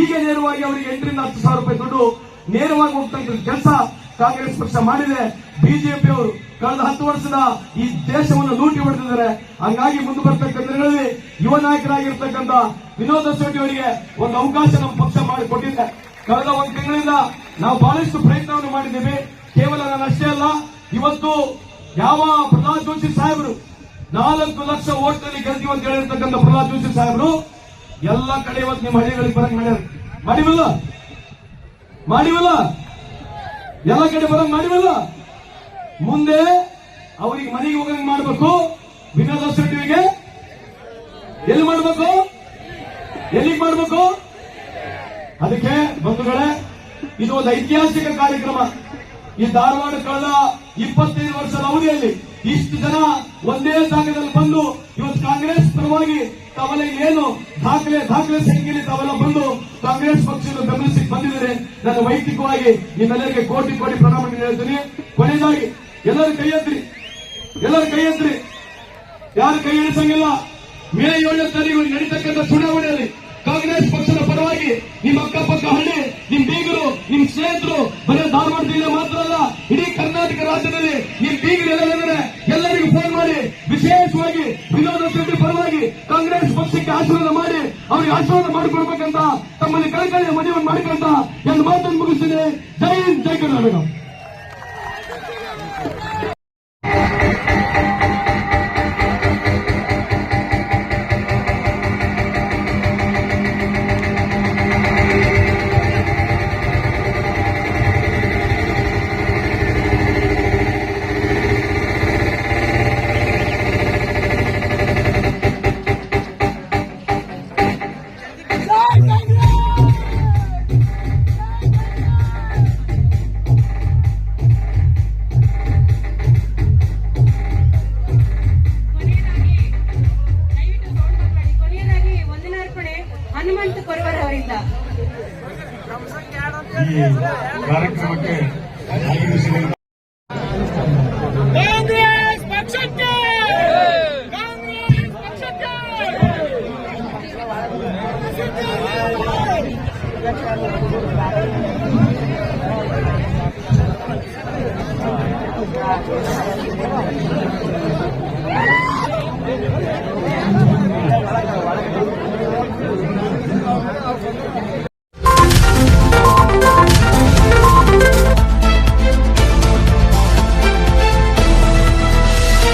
ಈಗ ನೇರವಾಗಿ ಅವರಿಗೆ ಎಂಟರಿಂದ ಹತ್ತು ಸಾವಿರ ರೂಪಾಯಿ ದುಡ್ಡು ನೇರವಾಗಿ ಹೋಗ್ತಕ್ಕಂಥ ಕೆಲಸ ಕಾಂಗ್ರೆಸ್ ಪಕ್ಷ ಮಾಡಿದೆ. ಬಿಜೆಪಿ ಅವರು ಕಳೆದ ಹತ್ತು ವರ್ಷದ ಈ ದೇಶವನ್ನು ಲೂಟಿ ಹೊಡೆದಿದ್ದಾರೆ. ಹಂಗಾಗಿ ಮುಂದೆ ಬರ್ತಕ್ಕಂಥ ದಿನಗಳಲ್ಲಿ ಯುವ ನಾಯಕರಾಗಿರ್ತಕ್ಕಂಥ ವಿನೋದ ಶೆಟ್ಟಿ ಅವರಿಗೆ ಒಂದು ಅವಕಾಶ ನಮ್ಮ ಪಕ್ಷ ಮಾಡಿಕೊಟ್ಟಿದೆ. ಕಳೆದ ಒಂದು ತಿಂಗಳಿಂದ ನಾವು ಬಹಳಷ್ಟು ಪ್ರಯತ್ನವನ್ನು ಮಾಡಿದ್ದೇವೆ. ಕೇವಲ ನಾನು ಅಷ್ಟೇ ಅಲ್ಲ, ಇವತ್ತು ಯಾವ ಪ್ರಹ್ಲಾದ್ ಜೋಶಿ ಸಾಹೇಬರು ನಾಲ್ಕು ಲಕ್ಷ ಓಟ್ನಲ್ಲಿ ಗೆಲ್ತೀವಿ ಅಂತ ಹೇಳಿರ್ತಕ್ಕಂಥ ಪ್ರಹ್ಲಾದ್ ಜೋಶಿ ಸಾಹೇಬರು, ಎಲ್ಲ ಕಡೆ ಇವತ್ತು ನಿಮ್ಮ ಹಳ್ಳಿಗಳಿಗೆ ಬರಂಗ್ ಮಾಡ್ಯಾರ. ಮಾಡಿವಲ್ಲ? ಮಾಡಿವಲ್ಲ? ಎಲ್ಲ ಕಡೆ ಬರಂಗ್ ಮಾಡಿವಲ್ಲ? ಮುಂದೆ ಅವರಿಗೆ ಮನೆಗೆ ಹೋಗಂಗ್ ಮಾಡಬೇಕು? ವಿನೋದ ರೆಡ್ಡಿಗೆ ಎಲ್ಲಿ ಮಾಡಬೇಕು? ಎಲ್ಲಿಗೆ ಮಾಡಬೇಕು? ಅದಕ್ಕೆ ಬಂಧುಗಳೇ, ಇದು ಒಂದು ಐತಿಹಾಸಿಕ ಕಾರ್ಯಕ್ರಮ. ಈ ಧಾರವಾಡ ಕಳೆದ ಇಪ್ಪತ್ತೈದು ವರ್ಷದ ಅವಧಿಯಲ್ಲಿ ಇಷ್ಟು ಜನ ಒಂದೇ ಜಾಗದಲ್ಲಿ ಬಂದು ಇವತ್ತು ಕಾಂಗ್ರೆಸ್ ಪರವಾಗಿ ತಾವೆಲ್ಲ ಏನು ದಾಖಲೆ ದಾಖಲೆ ಸಂಖ್ಯೆಯಲ್ಲಿ ತಾವೆಲ್ಲ ಬಂದು ಕಾಂಗ್ರೆಸ್ ಪಕ್ಷದ ಗಮನಿಸಿ ಬಂದಿದ್ದಾರೆ. ನಾನು ವೈಯಕ್ತಿಕವಾಗಿ ನಿಮ್ಮೆಲ್ಲರಿಗೆ ಕೋಟಿ ಕೋಟಿ ಪ್ರಣಾಮ ಹೇಳ್ತೀನಿ. ಕೊನೆಯದಾಗಿ, ಎಲ್ಲರೂ ಕೈ ಎತ್ತಿರಿ ಎಲ್ಲರೂ ಕೈ ಎತ್ತಿರಿ ಯಾರು ಕೈ ಇಳಿಸಂಗಿಲ್ಲ ಮೇ ಏಳನೇ ತಾರೀಕು ನಡೀತಕ್ಕಂಥ ಚುನಾವಣೆಯಲ್ಲಿ ಕಾಂಗ್ರೆಸ್ ಪಕ್ಷದ ಪರವಾಗಿ ನಿಮ್ಮ ಅಕ್ಕಪಕ್ಕ ಹಳ್ಳಿ, ನಿಮ್ ಬೀಗರು, ನಿಮ್ ಸ್ನೇಹಿತರು, ಬರೀ ಧಾರವಾಡ ಜಿಲ್ಲೆ ಮಾತ್ರ ಅಲ್ಲ, ಇಡೀ ಕರ್ನಾಟಕ ರಾಜ್ಯದಲ್ಲಿ ನಿಮ್ ಬೀಗರು ಎಲ್ಲರಿದ್ದಾರೆ ಎಲ್ಲರಿಗೂ ಫೋನ್ ಮಾಡಿ, ವಿಶೇಷವಾಗಿ ವಿನೋದ ಶೆಟ್ಟಿ ಪರವಾಗಿ ಕಾಂಗ್ರೆಸ್ ಪಕ್ಷಕ್ಕೆ ಆಶೀರ್ವಾದ ಮಾಡಿ, ಅವರಿಗೆ ಆಶೀರ್ವಾದ ಮಾಡಿಕೊಡ್ಬೇಕಂತ ತಮ್ಮಲ್ಲಿ ಕಳಕಳಿಯ ಮನವಿಯನ್ನು ಮಾಡಿಕೊಂತ ಎಂದು ಮಾತನ್ನು ಮುಗಿಸಿದೆ ಜೈ ಹಿಂದ್, ಜೈ ಕರ್ನಾಟಕ. ಕೊನೆಯದಾಗಿ